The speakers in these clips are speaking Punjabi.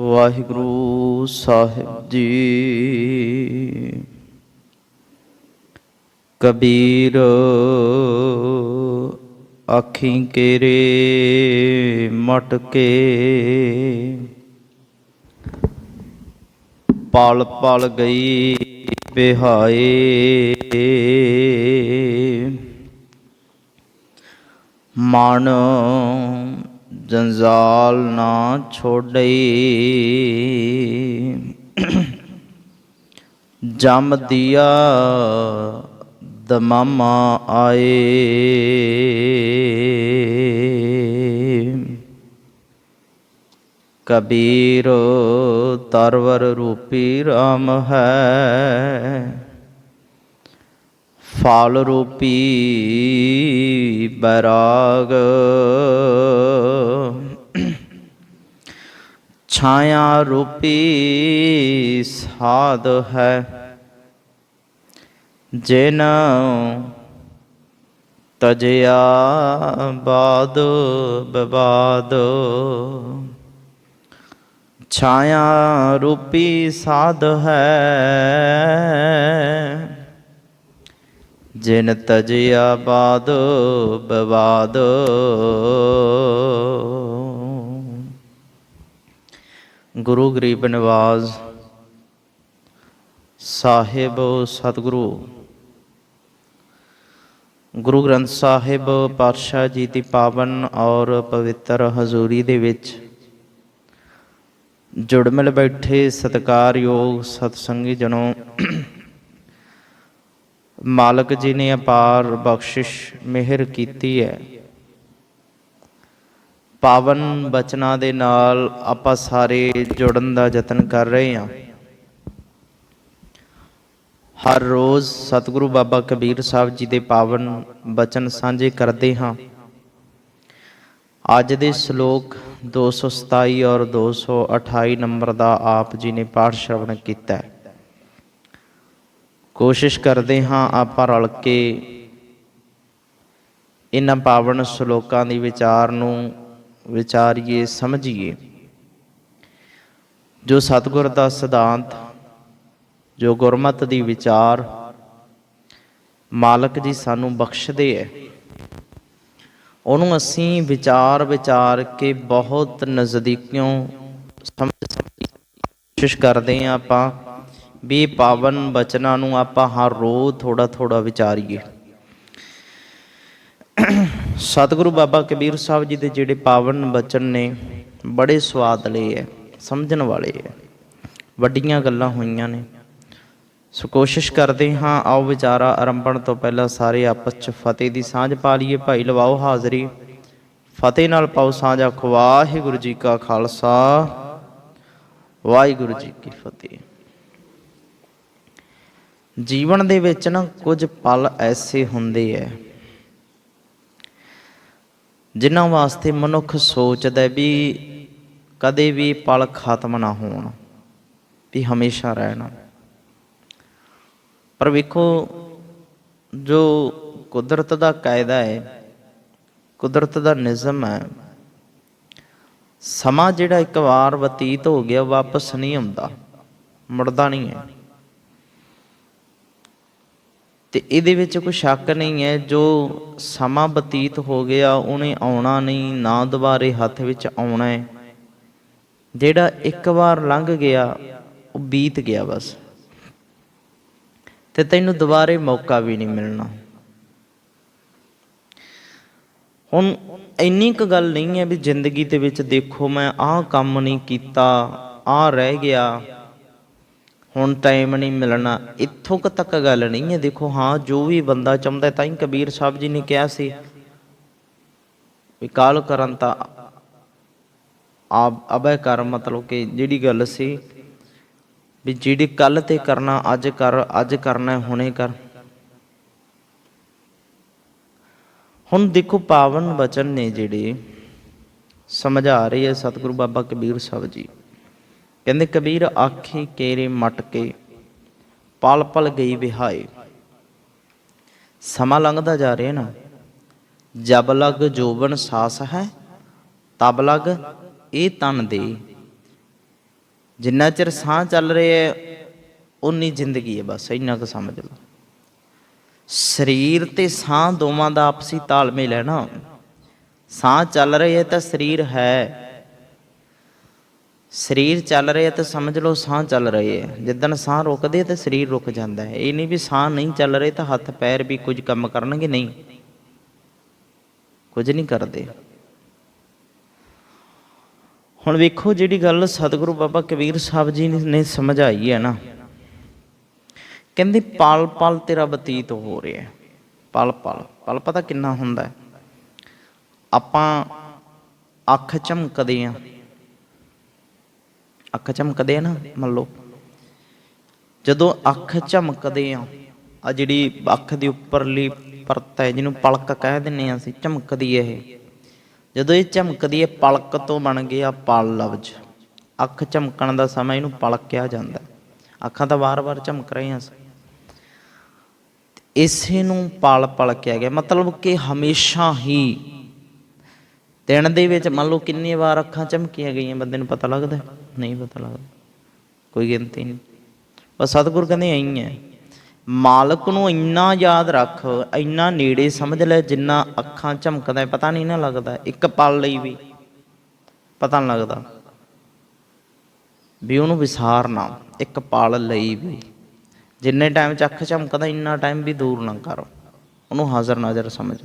ਵਾਹਿਗੁਰੂ ਸਾਹਿਬ ਜੀ। ਕਬੀਰ ਆਖੀ ਕੇਰੇ ਮਟਕੇ ਪਲ ਪਲ ਗਈ ਬਿਹਾਏ। ਮਨ ਜੰਜਾਲ ਨਾ ਛੋੜਈ ਜਮ ਦਿਆ ਦਮਾਮਾ ਆਏ। ਕਬੀਰ ਤਰਵਰ ਰੂਪੀ RAM ਹੈ। ਫਲ ਰੂਪੀ ਬੈਰਾਗ। ਛਾਇਆ ਰੂਪੀ ਸਾਧ ਹੈ, ਜਿਨ ਤਜਿਆ ਬਾਦ ਬਵਾਦ ਛਾਇਆ ਰੂਪੀ ਸਾਧ ਹੈ ਜਿਨ ਤਜਿਆ ਬਾਦ ਬਵਾਦ। ਗੁਰੂ ਗਰੀਬ ਨਿਵਾਜ਼ ਸਾਹਿਬ ਸਤਿਗੁਰੂ। ਗੁਰੂ ਗ੍ਰੰਥ ਸਾਹਿਬ ਪਾਤਸ਼ਾਹ ਜੀ ਦੀ ਪਾਵਨ ਔਰ ਪਵਿੱਤਰ ਹਜ਼ੂਰੀ ਦੇ ਵਿੱਚ ਜੁੜਮਿਲ ਬੈਠੇ ਸਤਿਕਾਰਯੋਗ ਸਤਸੰਗੀ ਜਨੋ ਮਾਲਕ ਜੀ ਨੇ ਅਪਾਰ ਬਖਸ਼ਿਸ਼ ਮਿਹਰ ਕੀਤੀ ਹੈ। ਪਾਵਨ ਬਚਨਾਂ ਦੇ ਨਾਲ ਆਪਾਂ ਸਾਰੇ ਜੁੜਨ ਦਾ ਯਤਨ ਕਰ ਰਹੇ ਹਾਂ। ਹਰ ਰੋਜ਼ ਸਤਿਗੁਰੂ ਬਾਬਾ ਕਬੀਰ ਸਾਹਿਬ ਜੀ ਦੇ ਪਾਵਨ ਬਚਨ ਸਾਂਝੇ ਕਰਦੇ ਹਾਂ। ਅੱਜ ਦੇ ਸ਼ਲੋਕ 227 ਔਰ 228 ਨੰਬਰ ਦਾ ਆਪ ਜੀ ਨੇ ਪਾਠ ਸ਼ਰਵਣ ਕੀਤਾ ਹੈ। ਕੋਸ਼ਿਸ਼ ਕਰਦੇ ਹਾਂ ਆਪਾਂ ਰਲ ਕੇ ਇਹਨਾਂ ਪਾਵਨ ਸ਼ਲੋਕਾਂ ਦੀ ਵਿਚਾਰ ਨੂੰ ਵਿਚਾਰੀਏ, ਸਮਝੀਏ। ਜੋ ਸਤਿਗੁਰ ਦਾ ਸਿਧਾਂਤ, ਜੋ ਗੁਰਮਤ ਦੀ ਵਿਚਾਰ ਮਾਲਕ ਜੀ ਸਾਨੂੰ ਬਖਸ਼ਦੇ ਹੈ ਉਹਨੂੰ ਅਸੀਂ ਵਿਚਾਰ ਵਿਚਾਰ ਕੇ ਬਹੁਤ ਨਜ਼ਦੀਕਿਓਂ ਸਮਝ ਕੋਸ਼ਿਸ਼ ਕਰਦੇ ਹਾਂ ਆਪਾਂ ਵੀ ਪਾਵਨ ਬਚਨਾਂ ਨੂੰ ਆਪਾਂ ਹਰ ਰੋਜ਼ ਥੋੜਾ ਥੋੜਾ ਵਿਚਾਰੀਏ। ਸਤਿਗੁਰੂ ਬਾਬਾ ਕਬੀਰ ਸਾਹਿਬ ਜੀ ਦੇ ਜਿਹੜੇ ਪਾਵਨ ਬਚਨ ਨੇ, ਬੜੇ ਸਵਾਦਲੇ ਹੈ ਸਮਝਣ ਵਾਲੇ ਹੈ ਵੱਡੀਆਂ ਗੱਲਾਂ ਹੋਈਆਂ ਨੇ। ਸੋ ਕੋਸ਼ਿਸ਼ ਕਰਦੇ ਹਾਂ, ਆਓ ਵਿਚਾਰਾ ਆਰੰਭਣ ਤੋਂ ਪਹਿਲਾਂ ਸਾਰੇ ਆਪਸ ਚ ਫਤਿਹ ਦੀ ਸਾਂਝ ਪਾ ਲਈਏ। ਭਾਈ ਲਵਾਓ ਹਾਜ਼ਰੀ। ਫਤਿਹ ਨਾਲ ਪਾਓ ਸਾਂਝ। ਆਖੋ, ਵਾਹਿਗੁਰੂ ਜੀ ਕਾ ਖਾਲਸਾ। ਵਾਹਿਗੁਰੂ ਜੀ ਕੀ ਫਤਿਹ। ਜੀਵਨ ਦੇ ਵਿੱਚ ਨਾ ਕੁਝ ਪਲ ਐਸੇ ਹੁੰਦੇ ਐ, ਜਿਨ੍ਹਾਂ ਵਾਸਤੇ ਮਨੁੱਖ ਸੋਚਦਾ ਵੀ ਕਦੇ ਵੀ ਪਲ ਖਤਮ ਨਾ ਹੋਣ, ਵੀ ਹਮੇਸ਼ਾ ਰਹਿਣਾ। ਪਰ ਵੇਖੋ, ਜੋ ਕੁਦਰਤ ਦਾ ਕਾਇਦਾ ਹੈ ਕੁਦਰਤ ਦਾ ਨਿਜ਼ਮ ਹੈ ਸਮਾਂ ਜਿਹੜਾ ਇੱਕ ਵਾਰ ਬਤੀਤ ਹੋ ਗਿਆ, ਵਾਪਸ ਨਹੀਂ ਆਉਂਦਾ, ਮੁੜਦਾ ਨਹੀਂ ਹੈ ਤੇ ਇਹਦੇ ਵਿੱਚ ਕੋਈ ਸ਼ੱਕ ਨਹੀਂ ਹੈ, ਜੋ ਸਮਾਂ ਬਤੀਤ ਹੋ ਗਿਆ, ਉਹਨੇ ਆਉਣਾ ਨਹੀਂ, ਨਾ ਦੁਬਾਰੇ ਹੱਥ ਵਿੱਚ ਆਉਣਾ ਹੈ। ਜਿਹੜਾ ਇੱਕ ਵਾਰ ਲੰਘ ਗਿਆ, ਉਹ ਬੀਤ ਗਿਆ ਬਸ। ਤੇ ਤੈਨੂੰ ਦੁਬਾਰੇ ਮੌਕਾ ਵੀ ਨਹੀਂ ਮਿਲਣਾ। ਹੁਣ ਇੰਨੀ ਕੁ ਗੱਲ ਨਹੀਂ ਹੈ ਵੀ ਜ਼ਿੰਦਗੀ ਦੇ ਵਿੱਚ ਦੇਖੋ, ਮੈਂ ਆਹ ਕੰਮ ਨਹੀਂ ਕੀਤਾ, ਆਹ ਰਹਿ ਗਿਆ। ਹੁਣ ਟਾਈਮ ਨਹੀਂ ਮਿਲਣਾ। ਇੱਥੋਂ ਕੁ ਤੱਕ ਗੱਲ ਨਹੀਂ ਹੈ। ਦੇਖੋ, ਹਾਂ, ਜੋ ਵੀ ਬੰਦਾ ਚਾਹੁੰਦਾ ਤਾਂ ਹੀ ਕਬੀਰ ਸਾਹਿਬ ਜੀ ਨੇ ਕਿਹਾ ਸੀ ਵੀ ਕਾਲ ਕਰਨ ਤਾਂ ਆਪ ਅਬੈ ਕਰ, ਮਤਲਬ ਕਿ ਜਿਹੜੀ ਗੱਲ ਸੀ ਵੀ ਜਿਹੜੀ ਕੱਲ ਤੇ ਕਰਨਾ, ਅੱਜ ਕਰ, ਅੱਜ ਕਰਨਾ ਹੁਣੇ ਕਰ। ਹੁਣ ਦੇਖੋ, ਪਾਵਨ ਬਚਨ ਨੇ ਜਿਹੜੇ ਸਮਝਾ ਰਹੇ ਹੈ ਸਤਿਗੁਰੂ ਬਾਬਾ ਕਬੀਰ ਸਾਹਿਬ ਜੀ। ਕਹਿੰਦੇ, ਕਬੀਰ, ਆਖੇ ਕੇਰੇ ਮਟਕੇ ਪਲ ਪਲ ਗਈ ਵਿਹਾਏ। ਸਮਾਂ ਲੰਘਦਾ ਜਾ ਰਿਹਾ ਨਾ। ਜਬ ਲਗ ਜੋਬਨ ਸਾਸ ਹੈ, ਤਬ ਲਗ ਇਹ ਤਨ ਦੇ। ਜਿੰਨਾ ਚਿਰ ਸਾਹ ਚੱਲ ਰਿਹਾ ਹੈ ਉਨੀ ਜ਼ਿੰਦਗੀ ਹੈ ਬਸ, ਇੰਨਾ ਕੁ ਸਮਝ ਲਓ। ਸਰੀਰ ਤੇ ਸਾਹ ਦੋਵਾਂ ਦਾ ਆਪਸੀ ਤਾਲਮੇਲ ਹੈ ਨਾ। ਸਾਹ ਚੱਲ ਰਿਹਾ ਹੈ ਤਾਂ ਸਰੀਰ ਹੈ ਸਰੀਰ ਚੱਲ ਰਿਹਾ ਤਾਂ ਸਮਝ ਲਓ ਸਾਹ ਚੱਲ ਰਹੇ ਹੈ। ਜਿੱਦਣ ਸਾਹ ਰੁਕਦੇ ਤਾਂ ਸਰੀਰ ਰੁਕ ਜਾਂਦਾ ਹੈ। ਇਹ ਨਹੀਂ ਵੀ ਸਾਹ ਨਹੀਂ ਚੱਲ ਰਹੇ ਤਾਂ ਹੱਥ ਪੈਰ ਵੀ ਕੁਝ ਕੰਮ ਕਰਨਗੇ ਨਹੀਂ। ਕੁਝ ਨਹੀਂ ਕਰਦੇ। ਹੁਣ ਵੇਖੋ ਜਿਹੜੀ ਗੱਲ ਸਤਿਗੁਰੂ ਬਾਬਾ ਕਬੀਰ ਸਾਹਿਬ ਜੀ ਨੇ- ਸਮਝਾਈ ਹੈ ਨਾ। ਕਹਿੰਦੇ ਪਲ ਪਲ ਤੇਰਾ ਬਤੀਤ ਹੋ ਰਿਹਾ ਹੈ। ਪਲ ਪਲ ਪਲ ਪਤਾ ਕਿੰਨਾ ਹੁੰਦਾ ਹੈ? ਆਪਾਂ ਅੱਖ ਝਮਕਦੇ ਆ ਅੱਖ ਝਮਕਦੇ ਆ ਨਾ, ਮੰਨ ਲਓ। ਜਦੋਂ ਅੱਖ ਝਮਕਦੇ ਆ ਆ ਜਿਹੜੀ ਅੱਖ ਦੀ ਉੱਪਰਲੀ ਪਰਤ ਹੈ, ਜਿਹਨੂੰ ਪਲਕ ਕਹਿ ਦਿੰਨੇ ਆ ਅਸੀਂ ਝਮਕਦੀ ਹੈ ਇਹ। ਜਦੋਂ ਇਹ ਝਮਕਦੀ ਹੈ ਪਲਕ ਤੋਂ ਬਣ ਗਿਆ ਪਲ ਲਫ਼ਜ਼। ਅੱਖ ਝਮਕਣ ਦਾ ਸਮਾਂ ਇਹਨੂੰ ਪਲਕ ਕਿਹਾ ਜਾਂਦਾ। ਅੱਖਾਂ ਤਾਂ ਵਾਰ-ਵਾਰ ਝਮਕ ਰਹੀਆਂ ਸੀ ਇਸੇ ਨੂੰ ਪਲ ਪਲ ਕਿਹਾ ਗਿਆ। ਮਤਲਬ ਕਿ ਹਮੇਸ਼ਾ ਹੀ ਦਿਨ ਦੇ ਵਿੱਚ ਮੰਨ ਲਓ ਕਿੰਨੀ ਵਾਰ ਅੱਖਾਂ ਝਮਕੀਆਂ ਗਈਆਂ, ਬੰਦੇ ਨੂੰ ਪਤਾ ਲੱਗਦਾ ਨਹੀਂ ਪਤਾ ਲੱਗਦਾ। ਕੋਈ ਗਿਣਤੀ ਨਹੀਂ। ਬਸ ਸਤਿਗੁਰ ਕਹਿੰਦੇ ਐਂ ਹੈ ਮਾਲਕ ਨੂੰ ਇੰਨਾ ਯਾਦ ਰੱਖ, ਇੰਨਾ ਨੇੜੇ ਸਮਝ ਲੈ, ਜਿੰਨਾ ਅੱਖਾਂ ਝਮਕਦਾ ਪਤਾ ਨਹੀਂ ਨਾ ਲੱਗਦਾ, ਇੱਕ ਪਲ ਲਈ ਵੀ ਪਤਾ ਨਹੀਂ ਲੱਗਦਾ। ਵੀ ਉਹਨੂੰ ਵਿਸਾਰਨਾ ਇੱਕ ਪਲ ਲਈ ਵੀ। ਜਿੰਨੇ ਟਾਈਮ ਚ ਅੱਖ ਝਮਕਦਾ ਇੰਨਾ ਟਾਈਮ ਵੀ ਦੂਰ ਨਾ ਕਰੋ। ਉਹਨੂੰ ਹਾਜ਼ਰ ਨਾਜ਼ਰ ਸਮਝ।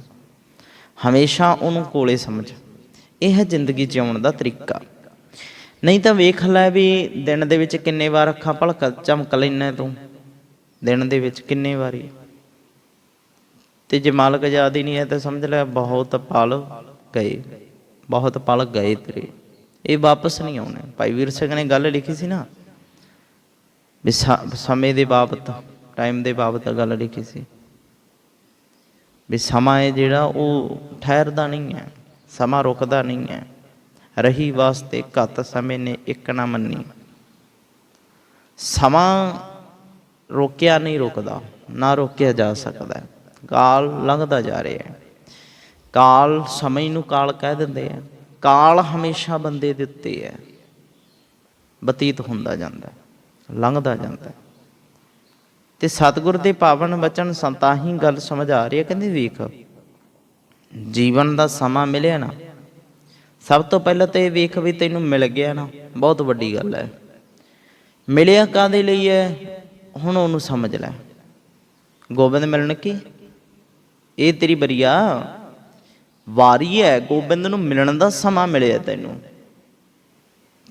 ਹਮੇਸ਼ਾ ਉਹਨੂੰ ਕੋਲੇ ਸਮਝ। ਇਹ ਹੈ ਜ਼ਿੰਦਗੀ ਜਿਉਣ ਦਾ ਤਰੀਕਾ। ਨਹੀਂ ਤਾਂ ਵੇਖ ਲੈ ਵੀ ਦਿਨ ਦੇ ਵਿੱਚ ਕਿੰਨੇ ਵਾਰ ਅੱਖਾਂ ਭਲਕ ਝਮਕ ਲੈਣਾ ਤੂੰ। ਦਿਨ ਦੇ ਵਿੱਚ ਕਿੰਨੇ ਵਾਰੀ। ਤੇ ਜੇ ਮਾਲਕ ਆਜ਼ਾਦੀ ਨਹੀਂ ਹੈ ਤਾਂ ਸਮਝ ਲੈ ਬਹੁਤ ਪਲ ਗਏ। ਬਹੁਤ ਪਲ ਗਏ ਤੇਰੇ। ਇਹ ਵਾਪਸ ਨਹੀਂ ਆਉਣੇ। ਭਾਈ ਵੀਰ ਸਿੰਘ ਨੇ ਗੱਲ ਲਿਖੀ ਸੀ ਨਾ, ਵੀ ਸ- ਸਮੇਂ ਦੇ ਬਾਬਤ, ਟਾਈਮ ਦੇ ਬਾਬਤ ਗੱਲ ਲਿਖੀ ਸੀ। ਵੀ ਸਮਾਂ ਜਿਹੜਾ ਉਹ ਠਹਿਰਦਾ ਨਹੀਂ ਹੈ। ਸਮਾਂ ਰੁਕਦਾ ਨਹੀਂ ਹੈ। ਰਹੀ ਵਾਸਤੇ ਘੱਤ ਸਮੇਂ ਨੇ ਇੱਕ ਨਾ ਮੰਨੀ। ਸਮਾਂ ਰੋਕਿਆ ਨਹੀਂ ਰੁਕਦਾ, ਨਾ ਰੋਕਿਆ ਜਾ ਸਕਦਾ। ਕਾਲ ਲੰਘਦਾ ਜਾ ਰਿਹਾ ਹੈ। ਕਾਲ ਸਮੇਂ ਨੂੰ ਕਾਲ ਕਹਿ ਦਿੰਦੇ ਆ ਕਾਲ ਹਮੇਸ਼ਾ ਬੰਦੇ ਦੇ ਉੱਤੇ ਹੈ। ਬਤੀਤ ਹੁੰਦਾ ਜਾਂਦਾ ਲੰਘਦਾ ਜਾਂਦਾ ਹੈ। ਤੇ ਸਤਿਗੁਰ ਦੇ ਪਾਵਨ ਬਚਨ ਸੰਤਾਂ ਹੀ ਗੱਲ ਸਮਝ ਆ ਰਹੀ ਹੈ। ਕਹਿੰਦੇ ਵੇਖ ਜੀਵਨ ਦਾ ਸਮਾਂ ਮਿਲਿਆ ਨਾ, ਸਭ ਤੋਂ ਪਹਿਲਾਂ ਤਾਂ ਇਹ ਵੇਖ ਵੀ ਤੈਨੂੰ ਮਿਲ ਗਿਆ ਨਾ, ਬਹੁਤ ਵੱਡੀ ਗੱਲ ਹੈ। ਮਿਲਿਆ ਕਾਦੇ ਲਈ ਹੈ? ਹੁਣ ਉਹਨੂੰ ਸਮਝ ਲੈ। ਗੋਬਿੰਦ ਮਿਲਣ ਕੀ? ਇਹ ਤੇਰੀ ਬਰੀਆ, ਵਾਰੀ ਹੈ, ਗੋਬਿੰਦ ਨੂੰ ਮਿਲਣ ਦਾ ਸਮਾਂ ਮਿਲਿਆ ਤੈਨੂੰ।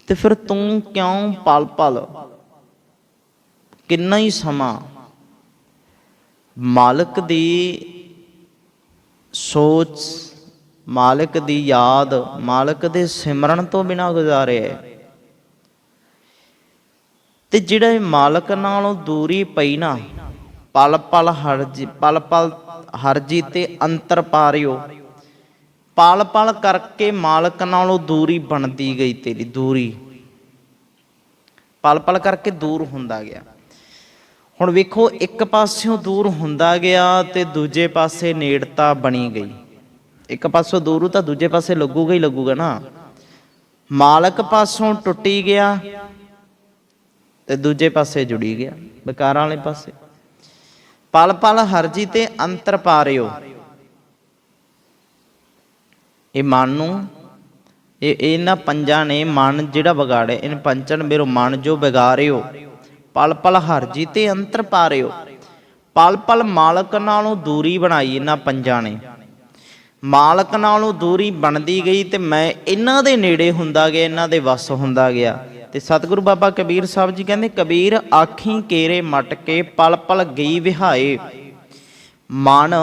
ਤੇ ਫਿਰ ਤੂੰ ਕਿਉਂ ਪਲ ਪਲ ਕਿੰਨਾ ਹੀ ਸਮਾਂ ਮਾਲਕ ਦੀ ਸੋਚ ਮਾਲਕ ਦੀ ਯਾਦ ਮਾਲਕ ਦੇ ਸਿਮਰਨ ਤੋਂ ਬਿਨਾ ਗੁਜ਼ਾਰਿਆ ਤੇ ਜਿਹੜਾ ਇਹ ਮਾਲਕ ਨਾਲੋਂ ਦੂਰੀ ਪਈ ਨਾ ਪਲ ਪਲ ਹਰਜੀ ਪਲ ਪਲ ਹਰਜੀ ਤੇ ਅੰਤਰ ਪਾਰਿਓ ਪਲ ਪਲ ਕਰਕੇ ਮਾਲਕ ਨਾਲੋਂ ਦੂਰੀ ਬਣਦੀ ਗਈ ਤੇਰੀ, ਦੂਰੀ। ਪਲ ਪਲ ਕਰਕੇ ਦੂਰ ਹੁੰਦਾ ਗਿਆ। ਹੁਣ ਵੇਖੋ, ਇੱਕ ਪਾਸਿਓਂ ਦੂਰ ਹੁੰਦਾ ਗਿਆ ਤੇ ਦੂਜੇ ਪਾਸੇ ਨੇੜਤਾ ਬਣੀ ਗਈ। ਇੱਕ ਪਾਸੋਂ ਦੂਰ ਤਾਂ ਦੂਜੇ ਪਾਸੇ ਲੱਗੂਗਾ ਹੀ ਲੱਗੂਗਾ ਨਾ। ਮਾਲਕ ਪਾਸੋਂ ਟੁੱਟੀ ਗਿਆ ਤੇ ਦੂਜੇ ਪਾਸੇ ਜੁੜੀ ਗਿਆ, ਵਿਕਾਰਾਂ ਵਾਲੇ ਪਾਸੇ। ਪਲ ਪਲ ਹਰਜੀ ਤੇ ਅੰਤਰ ਪਾ ਪਾਰਿਓ ਇਹ ਮਨ ਨੂੰ, ਇਹ ਇਹਨਾਂ ਪੰਜਾਂ ਨੇ ਮਨ ਜਿਹੜਾ ਵਿਗਾੜਿਆ, ਇਹਨ ਪੰਚਨ ਮੇਰੋ ਮਨ ਜੋ ਵਿਗਾਰਿਓ। ਪਲ ਪਲ ਹਰਜੀ ਤੇ ਅੰਤਰ ਪਾਰਿਓ। ਪਲ ਪਲ ਮਾਲਕ ਨਾਲੋਂ ਦੂਰੀ ਬਣਾਈ ਇਹਨਾਂ ਪੰਜਾਂ ਨੇ। ਮਾਲਕ ਨਾਲੋਂ ਦੂਰੀ ਬਣਦੀ ਗਈ ਤੇ ਮੈਂ ਇਹਨਾਂ ਦੇ ਨੇੜੇ ਹੁੰਦਾ ਗਿਆ, ਇਹਨਾਂ ਦੇ ਵਸ ਹੁੰਦਾ ਗਿਆ। ਤੇ ਸਤਿਗੁਰੂ ਬਾਬਾ ਕਬੀਰ ਸਾਹਿਬ ਜੀ ਕਹਿੰਦੇ, ਕਬੀਰ ਆਖੀ ਕੇਰੇ ਮਟ ਕੇ ਪਲ ਪਲ ਗਈ ਵਿਹਾਏ। ਮਨ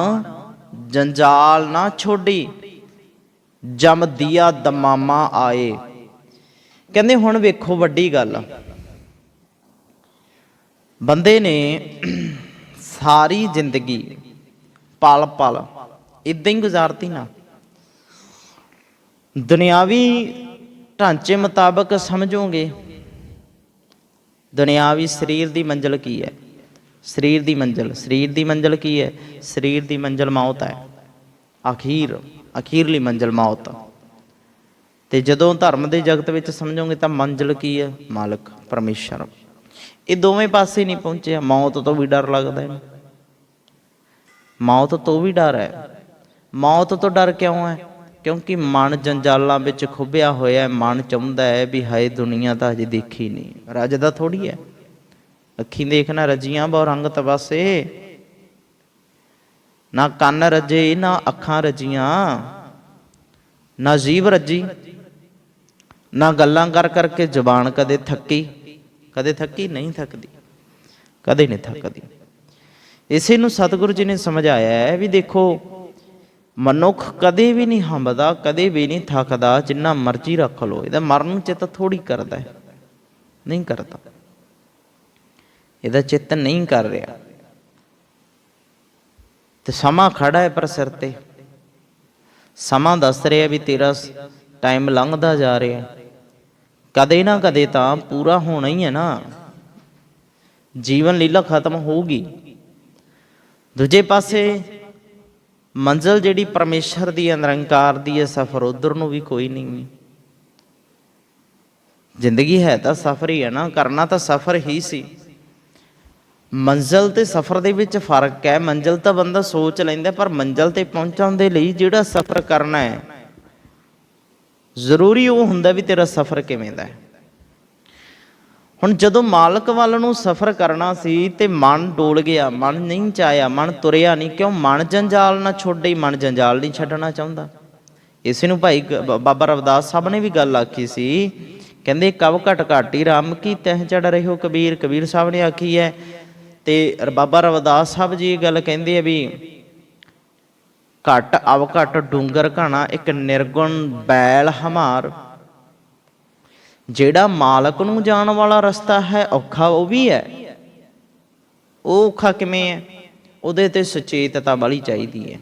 ਜੰਜਾਲ ਨਾ ਛੋਡੀ, ਜਮ ਦੀਆ ਦਮਾਮਾ ਆਏ। ਕਹਿੰਦੇ, ਹੁਣ ਵੇਖੋ ਵੱਡੀ ਗੱਲ। ਬੰਦੇ ਨੇ ਸਾਰੀ ਜ਼ਿੰਦਗੀ ਪਲ ਪਲ ਇਦਾਂ ਹੀ ਗੁਜ਼ਾਰਤੀ ਨਾ। ਦੁਨਿਆਵੀ ਢਾਂਚੇ ਮੁਤਾਬਕ ਸਮਝੋਗੇ, ਦੁਨਿਆਵੀ ਸਰੀਰ ਦੀ ਮੰਜ਼ਲ ਕੀ ਹੈ? ਸਰੀਰ ਦੀ ਮੰਜ਼ਲ, ਸਰੀਰ ਦੀ ਮੰਜ਼ਲ ਕੀ ਹੈ? ਸਰੀਰ ਦੀ ਮੰਜ਼ਲ ਮੌਤ ਹੈ। ਅਖੀਰ, ਅਖੀਰਲੀ ਮੰਜ਼ਲ ਮੌਤ। ਤੇ ਜਦੋਂ ਧਰਮ ਦੇ ਜਗਤ ਵਿੱਚ ਸਮਝੋਗੇ ਤਾਂ ਮੰਜ਼ਿਲ ਕੀ ਹੈ? ਮਾਲਕ, ਪਰਮੇਸ਼ਰ। ਇਹ ਦੋਵੇਂ ਪਾਸੇ ਨਹੀਂ ਪਹੁੰਚਿਆ ਮੌਤ ਤੋਂ ਵੀ ਡਰ ਲੱਗਦਾ ਹੈ। ਮੌਤ ਤੋਂ ਵੀ ਡਰ ਹੈ। ਮੌਤ ਤੋਂ ਡਰ ਕਿਉਂ ਹੈ? ਕਿਉਂਕਿ ਮਨ ਜੰਜਾਲਾਂ ਵਿੱਚ ਖੁੱਬਿਆ ਹੋਇਆ ਹੈ। ਮਨ ਚਾਹੁੰਦਾ ਹੈ ਵੀ ਹਾਏ, ਦੁਨੀਆ ਤਾਂ ਅਜੇ ਦੇਖੀ ਨਹੀਂ। ਰੱਜਦਾ ਥੋੜੀ ਹੈ। ਅੱਖੀਂ ਦੇਖਣਾ ਰਜੀਆਂ ਬਹੁ ਰੰਗ ਤਬਾਸੇ ਨਾ ਕੰਨ ਰੱਜੇ, ਨਾ ਅੱਖਾਂ ਰਜੀਆਂ। ਨਾ ਜੀਵ ਰੱਜੀ। ਨਾ ਗੱਲਾਂ ਕਰ ਕਰਕੇ ਜ਼ਬਾਨ ਕਦੇ ਥੱਕੀ। ਕਦੇ ਥੱਕੀ, ਨਹੀਂ ਥੱਕਦੀ। ਕਦੇ ਨਹੀਂ ਥੱਕਦੀ। ਇਸੇ ਨੂੰ ਸਤਿਗੁਰੂ ਜੀ ਨੇ ਸਮਝਾਇਆ ਹੈ ਵੀ ਦੇਖੋ, ਮਨੁੱਖ ਕਦੇ ਵੀ ਨਹੀਂ ਹੰਬਦਾ, ਕਦੇ ਵੀ ਨਹੀਂ ਥੱਕਦਾ, ਜਿੰਨਾ ਮਰਜ਼ੀ ਰੱਖ ਲੋ ਇਹਦਾ ਮਰਨ ਚਿੱਤ ਥੋੜੀ ਕਰਦਾ ਹੈ। ਨਹੀਂ ਕਰਦਾ। ਇਹਦਾ ਚਿੱਤ ਨਹੀਂ ਕਰ ਰਿਹਾ। ਤੇ ਸਮਾਂ ਖੜਾ ਹੈ ਪਰ ਸਿਰ ਤੇ। ਸਮਾਂ ਦੱਸ ਰਿਹਾ ਵੀ ਤੇਰਾ ਟਾਈਮ ਲੰਘਦਾ ਜਾ ਰਿਹਾ। ਕਦੇ ਨਾ ਕਦੇ ਤਾਂ ਪੂਰਾ ਹੋਣਾ ਹੀ ਹੈ ਨਾ। ਜੀਵਨ ਲੀਲਾ ਖਤਮ ਹੋਊਗੀ। ਦੂਜੇ ਪਾਸੇ ਮੰਜ਼ਲ ਜਿਹੜੀ ਪਰਮੇਸ਼ਰ ਦੀ ਹੈ, ਨਿਰੰਕਾਰ ਦੀ ਹੈ ਸਫ਼ਰ ਉਧਰ ਨੂੰ ਵੀ ਕੋਈ ਨਹੀਂ। ਜ਼ਿੰਦਗੀ ਹੈ ਤਾਂ ਸਫ਼ਰ ਹੀ ਹੈ ਨਾ ਕਰਨਾ ਤਾਂ ਸਫ਼ਰ ਹੀ ਸੀ। ਮੰਜ਼ਲ ਤੇ ਸਫ਼ਰ ਦੇ ਵਿੱਚ ਫ਼ਰਕ ਹੈ। ਮੰਜ਼ਲ ਤਾਂ ਬੰਦਾ ਸੋਚ ਲੈਂਦਾ ਪਰ ਮੰਜ਼ਲ ਤੇ ਪਹੁੰਚਣ ਦੇ ਲਈ ਜਿਹੜਾ ਸਫ਼ਰ ਕਰਨਾ ਹੈ ਜ਼ਰੂਰੀ ਉਹ ਹੁੰਦਾ ਵੀ ਤੇਰਾ ਸਫ਼ਰ ਕਿਵੇਂ ਦਾ ਹੈ। ਹੁਣ ਜਦੋਂ ਮਾਲਕ ਵੱਲ ਨੂੰ ਸਫ਼ਰ ਕਰਨਾ ਸੀ ਤੇ ਮਨ ਡੋਲ ਗਿਆ, ਮਨ ਨਹੀਂ ਚਾਇਆ ਮਨ ਤੁਰਿਆ ਨਹੀਂ, ਕਿਉਂ ਮਨ ਜੰਜਾਲ ਨਾ ਛੋੜੇ ਮਨ ਜੰਜਾਲ ਨਹੀਂ ਛੱਡਣਾ ਚਾਹੁੰਦਾ। ਇਸੇ ਨੂੰ ਭਾਈ ਬਾਬਾ ਰਵਦਾਸ ਸਾਹਿਬ ਨੇ ਵੀ ਗੱਲ ਆਖੀ ਸੀ, ਕਹਿੰਦੇ ਕਵ ਘਟ ਘਾਟੀ ਰਾਮ ਕੀ ਤਹ ਚੜ ਰਹਿਓ ਕਬੀਰ ਕਬੀਰ ਸਾਹਿਬ ਨੇ ਆਖੀ ਹੈ ਤੇ ਬਾਬਾ ਰਵਿਦਾਸ ਸਾਹਿਬ ਜੀ ਇਹ ਗੱਲ ਕਹਿੰਦੇ ਆ ਵੀ ਘਟ ਅਵ ਘਟ ਡੂੰਗਰ ਘਾਣਾ, ਇੱਕ ਨਿਰਗੁਣ ਬੈਲ ਹਮਾਰ। ਜਿਹੜਾ ਮਾਲਕ ਨੂੰ ਜਾਣ ਵਾਲਾ ਰਸਤਾ ਹੈ, ਔਖਾ ਉਹ ਵੀ ਹੈ। ਉਹ ਔਖਾ ਕਿਵੇਂ ਹੈ? ਉਹਦੇ ਤੇ ਸੁਚੇਤਤਾ ਵਾਲੀ ਚਾਹੀਦੀ ਹੈ।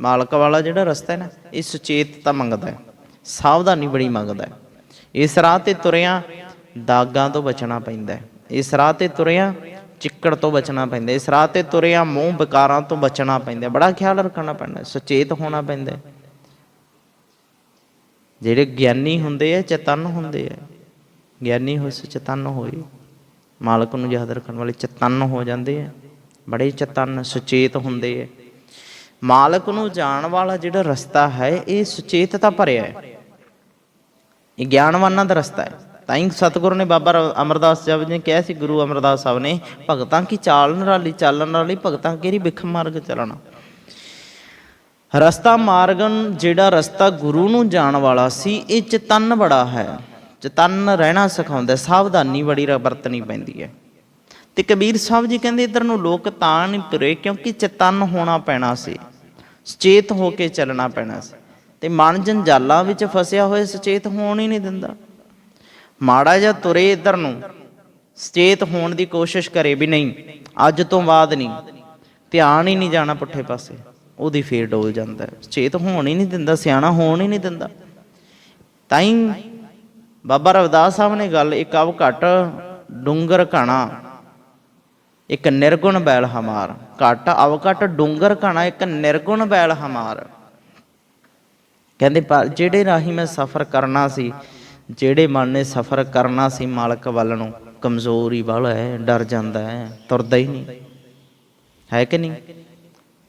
ਮਾਲਕ ਵਾਲਾ ਜਿਹੜਾ ਰਸਤਾ ਹੈ ਨਾ, ਇਹ ਸੁਚੇਤਤਾ ਮੰਗਦਾ ਹੈ, ਸਾਵਧਾਨੀ ਬੜੀ ਮੰਗਦਾ ਹੈ। ਇਸ ਰਾਹ ਤੇ ਤੁਰਿਆ ਦਾਗਾਂ ਤੋਂ ਬਚਣਾ ਪੈਂਦਾ ਹੈ। ਇਸ ਰਾਹ ਤੇ ਤੁਰਿਆ ਚਿੱਕੜ ਤੋਂ ਬਚਣਾ ਪੈਂਦਾ ਹੈ। ਇਸ ਰਾਹ ਤੇ ਤੁਰਿਆ ਮੂੰਹ ਵਿਕਾਰਾਂ ਤੋਂ ਬਚਣਾ ਪੈਂਦਾ, ਬੜਾ ਖਿਆਲ ਰੱਖਣਾ ਪੈਂਦਾ, ਸੁਚੇਤ ਹੋਣਾ ਪੈਂਦਾ। ਜਿਹੜੇ ਗਿਆਨੀ ਹੁੰਦੇ ਆ, ਚੇਤਨ ਹੁੰਦੇ ਆ। ਗਿਆਨੀ ਹੋਏ, ਸੁਚੇਤਨ ਹੋਏ। ਮਾਲਕ ਨੂੰ ਯਾਦ ਰੱਖਣ ਵਾਲੇ ਚੇਤਨ ਹੋ ਜਾਂਦੇ ਆ, ਬੜੇ ਚੇਤਨ, ਸੁਚੇਤ ਹੁੰਦੇ ਆ। ਮਾਲਕ ਨੂੰ ਜਾਣ ਵਾਲਾ ਜਿਹੜਾ ਰਸਤਾ ਹੈ, ਇਹ ਸੁਚੇਤਤਾ ਭਰਿਆ ਹੈ। ਇਹ ਗਿਆਨਵਾਨਾਂ ਦਾ ਰਸਤਾ ਹੈ। ਤਾਂ ਹੀ ਸਤਿਗੁਰੂ ਨੇ ਬਾਬਾ ਰ- ਅਮਰਦਾਸ ਸਾਹਿਬ ਜੀ ਨੇ ਕਿਹਾ ਸੀ, ਗੁਰੂ ਅਮਰਦਾਸ ਸਾਹਿਬ ਨੇ, ਭਗਤਾਂ ਕੀ ਚਾਲ ਨਿਰਾਲੀ ਚਾਲਣ ਵਾਲੀ, ਭਗਤਾਂ ਕਿਹੜੀ ਵਿਖ ਮਾਰਗ ਚੱਲਣਾ? ਰਸਤਾ ਮਾਰਗਨ ਜਿਹੜਾ ਰਸਤਾ ਗੁਰੂ ਨੂੰ ਜਾਣ ਵਾਲਾ ਸੀ, ਇਹ ਚਤਨ ਬੜਾ ਹੈ। ਚਤਨ ਰਹਿਣਾ ਸਿਖਾਉਂਦਾ, ਸਾਵਧਾਨੀ ਬੜੀ ਵਰਤਣੀ ਪੈਂਦੀ ਹੈ। ਤੇ ਕਬੀਰ ਸਾਹਿਬ ਜੀ ਕਹਿੰਦੇ, ਇਧਰ ਨੂੰ ਲੋਕ ਤਾਂ ਨਹੀਂ ਤੁਰੇ, ਕਿਉਂਕਿ ਚਤਨ ਹੋਣਾ ਪੈਣਾ ਸੀ, ਸੁਚੇਤ ਹੋ ਕੇ ਚੱਲਣਾ ਪੈਣਾ ਸੀ। ਤੇ ਮਨ ਜੰਜਾਲਾਂ ਵਿੱਚ ਫਸਿਆ ਹੋਇਆ, ਸੁਚੇਤ ਹੋਣ ਹੀ ਨਹੀਂ ਦਿੰਦਾ। ਮਾੜਾ ਜਿਹਾ ਤੁਰੇ ਇਧਰ ਨੂੰ ਸਚੇਤ ਹੋਣ ਦੀ ਕੋਸ਼ਿਸ਼ ਕਰੇ ਵੀ ਨਹੀਂ, ਅੱਜ ਤੋਂ ਬਾਅਦ ਨਹੀਂ, ਧਿਆਨ ਹੀ ਨਹੀਂ ਜਾਣਾ ਪੁੱਠੇ ਪਾਸੇ, ਉਹਦੀ ਫੇਰ ਡੋਲ ਜਾਂਦਾ ਹੈ। ਹੋਣ ਹੀ ਨਹੀਂ ਦਿੰਦਾ, ਸਿਆਣਾ ਹੋਣ ਹੀ ਨਹੀਂ ਦਿੰਦਾ। ਤਾਂ ਹੀ ਬਾਬਾ ਰਵਿਦਾਸ ਸਾਹਿਬ ਨੇ ਗੱਲ, ਇੱਕ ਅਵ ਘਟ ਡੂੰਗਰ ਘਣਾ ਇੱਕ ਨਿਰਗੁਣ ਬੈਲ ਹਮਾਰ। ਘਟ ਅਵ ਘਟ ਡੂੰਗਰ ਘਣਾ ਇੱਕ ਨਿਰਗੁਣ ਬੈਲ ਹਮਾਰ। ਕਹਿੰਦੇ, ਪਰ ਜਿਹੜੇ ਰਾਹੀਂ ਮੈਂ ਸਫ਼ਰ ਕਰਨਾ ਸੀ ਜਿਹੜੇ ਮਨ ਨੇ ਸਫ਼ਰ ਕਰਨਾ ਸੀ ਮਾਲਕ ਵੱਲ ਨੂੰ, ਕਮਜ਼ੋਰੀ ਵਾਲਾ ਹੈ, ਡਰ ਜਾਂਦਾ ਹੈ, ਤੁਰਦਾ ਹੀ ਨਹੀਂ। ਹੈ ਕਿ ਨਹੀਂ?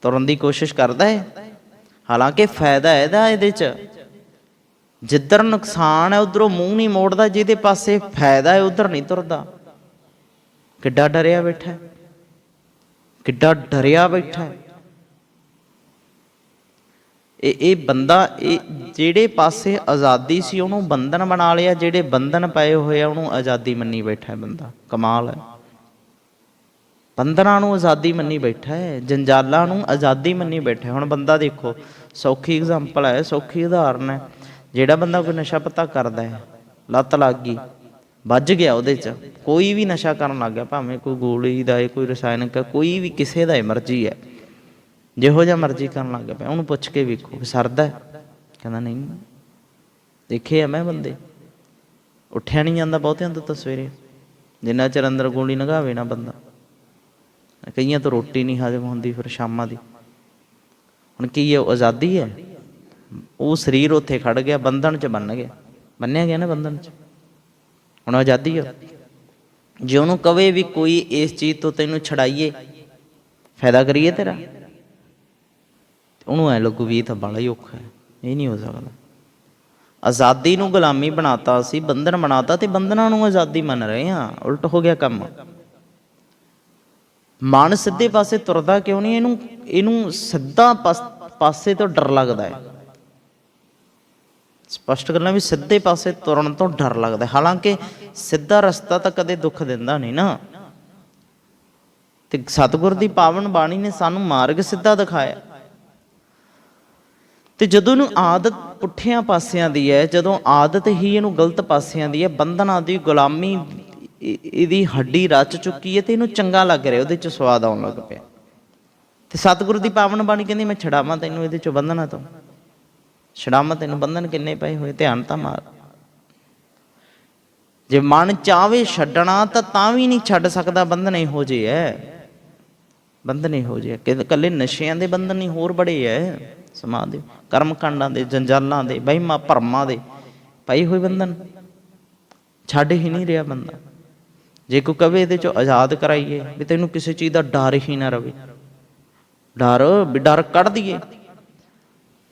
ਤੁਰਨ ਦੀ ਕੋਸ਼ਿਸ਼ ਕਰਦਾ ਹੈ? ਹਾਲਾਂਕਿ ਫਾਇਦਾ ਇਹਦਾ ਇਹਦੇ ਚ। ਜਿੱਧਰ ਨੁਕਸਾਨ ਹੈ, ਉਧਰੋਂ ਮੂੰਹ ਨਹੀਂ ਮੋੜਦਾ, ਜਿਹਦੇ ਪਾਸੇ ਫਾਇਦਾ ਹੈ, ਉਧਰ ਨਹੀਂ ਤੁਰਦਾ। ਕਿੱਡਾ ਡਰਿਆ ਬੈਠਾ ਕਿੱਡਾ ਡਰਿਆ ਬੈਠਾ ਇਹ ਇਹ ਬੰਦਾ, ਇਹ ਜਿਹੜੇ ਪਾਸੇ ਆਜ਼ਾਦੀ ਸੀ, ਉਹਨੂੰ ਬੰਧਨ ਬਣਾ ਲਿਆ, ਜਿਹੜੇ ਬੰਧਨ ਪਏ ਹੋਏ ਆ, ਉਹਨੂੰ ਆਜ਼ਾਦੀ ਮੰਨੀ ਬੈਠਾ ਬੰਦਾ। ਕਮਾਲ ਹੈ। ਬੰਧਨਾਂ ਨੂੰ ਆਜ਼ਾਦੀ ਮੰਨੀ ਬੈਠਾ ਹੈ, ਜੰਜਾਲਾਂ ਨੂੰ ਆਜ਼ਾਦੀ ਮੰਨੀ ਬੈਠਾ ਹੁਣ ਬੰਦਾ ਦੇਖੋ, ਸੌਖੀ ਐਗਜ਼ਾਮਪਲ ਹੈ, ਸੌਖੀ ਉਦਾਹਰਨ ਹੈ। ਜਿਹੜਾ ਬੰਦਾ ਕੋਈ ਨਸ਼ਾ ਪਤਾ ਕਰਦਾ ਹੈ, ਲੱਤ ਲੱਗ ਗਈ, ਵੱਜ ਗਿਆ ਉਹਦੇ 'ਚ, ਕੋਈ ਵੀ ਨਸ਼ਾ ਕਰਨ ਲੱਗ ਗਿਆ, ਭਾਵੇਂ ਕੋਈ ਗੋਲੀ ਦਾ ਹੈ, ਕੋਈ ਰਸਾਇਣਕ ਹੈ, ਕੋਈ ਵੀ ਕਿਸੇ ਦਾ ਮਰਜ਼ੀ ਹੈ। ਜਿਹੋ ਜਿਹਾ ਮਰਜ਼ੀ ਕਰਨ ਲੱਗ ਪਿਆ, ਉਹਨੂੰ ਪੁੱਛ ਕੇ ਵੇਖੋ ਵੀ ਸਰਦਾ ਕਹਿੰਦਾ ਨਹੀਂ ਦੇਖੇ ਆ ਮੈਂ ਬੰਦੇ। ਉੱਠਿਆ ਨਹੀਂ ਜਾਂਦਾ ਬਹੁਤਿਆਂ ਤੋਂ ਤਾਂ ਸਵੇਰੇ। ਜਿੰਨਾ ਚਿਰ ਅੰਦਰ ਗੋਲੀ ਨਗਾਵੇ ਨਾ ਬੰਦਾ। ਕਈਆਂ ਤੋਂ ਰੋਟੀ ਨਹੀਂ ਹਜਮ ਹੁੰਦੀ ਫਿਰ ਸ਼ਾਮਾਂ ਦੀ। ਹੁਣ ਕੀ ਹੈ ਉਹ ਆਜ਼ਾਦੀ ਹੈ? ਉਹ ਸਰੀਰ ਉੱਥੇ ਖੜ ਗਿਆ, ਬੰਧਨ ਚ ਬੰਨ ਗਿਆ। ਬੰਨਿਆ ਗਿਆ ਨਾ ਬੰਧਨ ਚ। ਹੁਣ ਆਜ਼ਾਦੀ ਆ। ਜੇ ਉਹਨੂੰ ਕਵੇ ਵੀ ਕੋਈ ਇਸ ਚੀਜ਼ ਤੋਂ ਤੈਨੂੰ ਛਡਾਈਏ, ਫਾਇਦਾ ਕਰੀਏ ਤੇਰਾ? ਉਹਨੂੰ ਐ ਲੱਗੂ ਵੀ ਇਹ ਤਾਂ ਬੜਾ ਹੀ ਔਖਾ ਹੈ, ਇਹ ਨਹੀਂ ਹੋ ਸਕਦਾ। ਆਜ਼ਾਦੀ ਨੂੰ ਗੁਲਾਮੀ ਬਣਾਤਾ ਸੀ, ਬੰਧਨ ਬਣਾਤਾ ਤੇ ਬੰਧਨਾਂ ਨੂੰ ਆਜ਼ਾਦੀ ਮੰਨ ਰਹੇ ਹਾਂ, ਉਲਟ ਹੋ ਗਿਆ ਕੰਮ। ਮਨ ਸਿੱਧੇ ਪਾਸੇ ਤੁਰਦਾ ਕਿਉਂ ਨਹੀਂ? ਇਹਨੂੰ ਇਹਨੂੰ ਸਿੱਧਾ ਪਾਸੇ ਤੋਂ ਡਰ ਲੱਗਦਾ ਹੈ। ਸਪਸ਼ਟ ਕਰਨਾ ਵੀ ਸਿੱਧੇ ਪਾਸੇ ਤੁਰਨ ਤੋਂ ਡਰ ਲੱਗਦਾ ਹਾਲਾਂਕਿ ਸਿੱਧਾ ਰਸਤਾ ਤਾਂ ਕਦੇ ਦੁੱਖ ਦਿੰਦਾ ਨਹੀਂ ਨਾ। ਤੇ ਸਤਿਗੁਰ ਦੀ ਪਾਵਨ ਬਾਣੀ ਨੇ ਸਾਨੂੰ ਮਾਰਗ ਸਿੱਧਾ ਦਿਖਾਇਆ। ਤੇ ਜਦੋਂ ਨੂੰ ਆਦਤ ਪੁੱਠਿਆਂ ਪਾਸਿਆਂ ਦੀ ਹੈ, ਜਦੋਂ ਆਦਤ ਹੀ ਇਹਨੂੰ ਗਲਤ ਪਾਸਿਆਂ ਦੀ ਹੈ, ਬੰਧਨਾਂ ਦੀ ਗੁਲਾਮੀ ਇਹਦੀ ਹੱਡੀ ਰਚ ਚੁੱਕੀ ਹੈ ਤੇ ਇਹਨੂੰ ਚੰਗਾ ਲੱਗ ਰਿਹਾ, ਉਹਦੇ ਚ ਸਵਾਦ ਆਉਣ ਲੱਗ ਪਿਆ। ਤੇ ਸਤਿਗੁਰੂ ਦੀ ਪਾਵਨ ਬਾਣੀ ਕਹਿੰਦੀ, ਮੈਂ ਛਡਾਵਾਂ ਤੈਨੂੰ ਇਹਦੇ ਚੋਂ ਬੰਧਨਾਂ ਤੋਂ। ਛਡਾਵਾਂ ਤੈਨੂੰ ਬੰਧਨ ਕਿੰਨੇ ਪਏ ਹੋਏ, ਧਿਆਨ ਤਾਂ ਮਾਰ। ਜੇ ਮਨ ਚਾਵੇ ਛੱਡਣਾ, ਤਾਂ ਤਾਂ ਵੀ ਨਹੀਂ ਛੱਡ ਸਕਦਾ, ਬੰਧਨ ਇਹੋ ਜਿਹੇ ਹੈ। ਬੰਧਨ ਇਹੋ ਜਿਹੇ ਕਿ ਕੱਲੇ ਨਸ਼ਿਆਂ ਦੇ ਬੰਧਨ ਨਹੀਂ, ਹੋਰ ਬੜੇ ਐ ਸਮਾਜ ਦਿਓ ਕਰਮ ਕਾਂਡਾਂ ਦੇ, ਜੰਜਾਲਾਂ ਦੇ, ਵਹਿਮਾਂ ਭਰਮਾਂ ਦੇ ਪਈ ਹੋਏ ਬੰਧਨ। ਛੱਡ ਹੀ ਨਹੀਂ ਰਿਹਾ ਬੰਦਾ ਜੇ ਕੋਈ ਕਵੇ ਇਹਦੇ ਚੋਂ ਆਜ਼ਾਦ ਕਰਾਈਏ, ਵੀ ਤੈਨੂੰ ਕਿਸੇ ਚੀਜ਼ ਦਾ ਡਰ ਹੀ ਨਾ ਰਵੇ। ਡਰ, ਵੀ ਡਰ ਕੱਢ ਦਈਏ।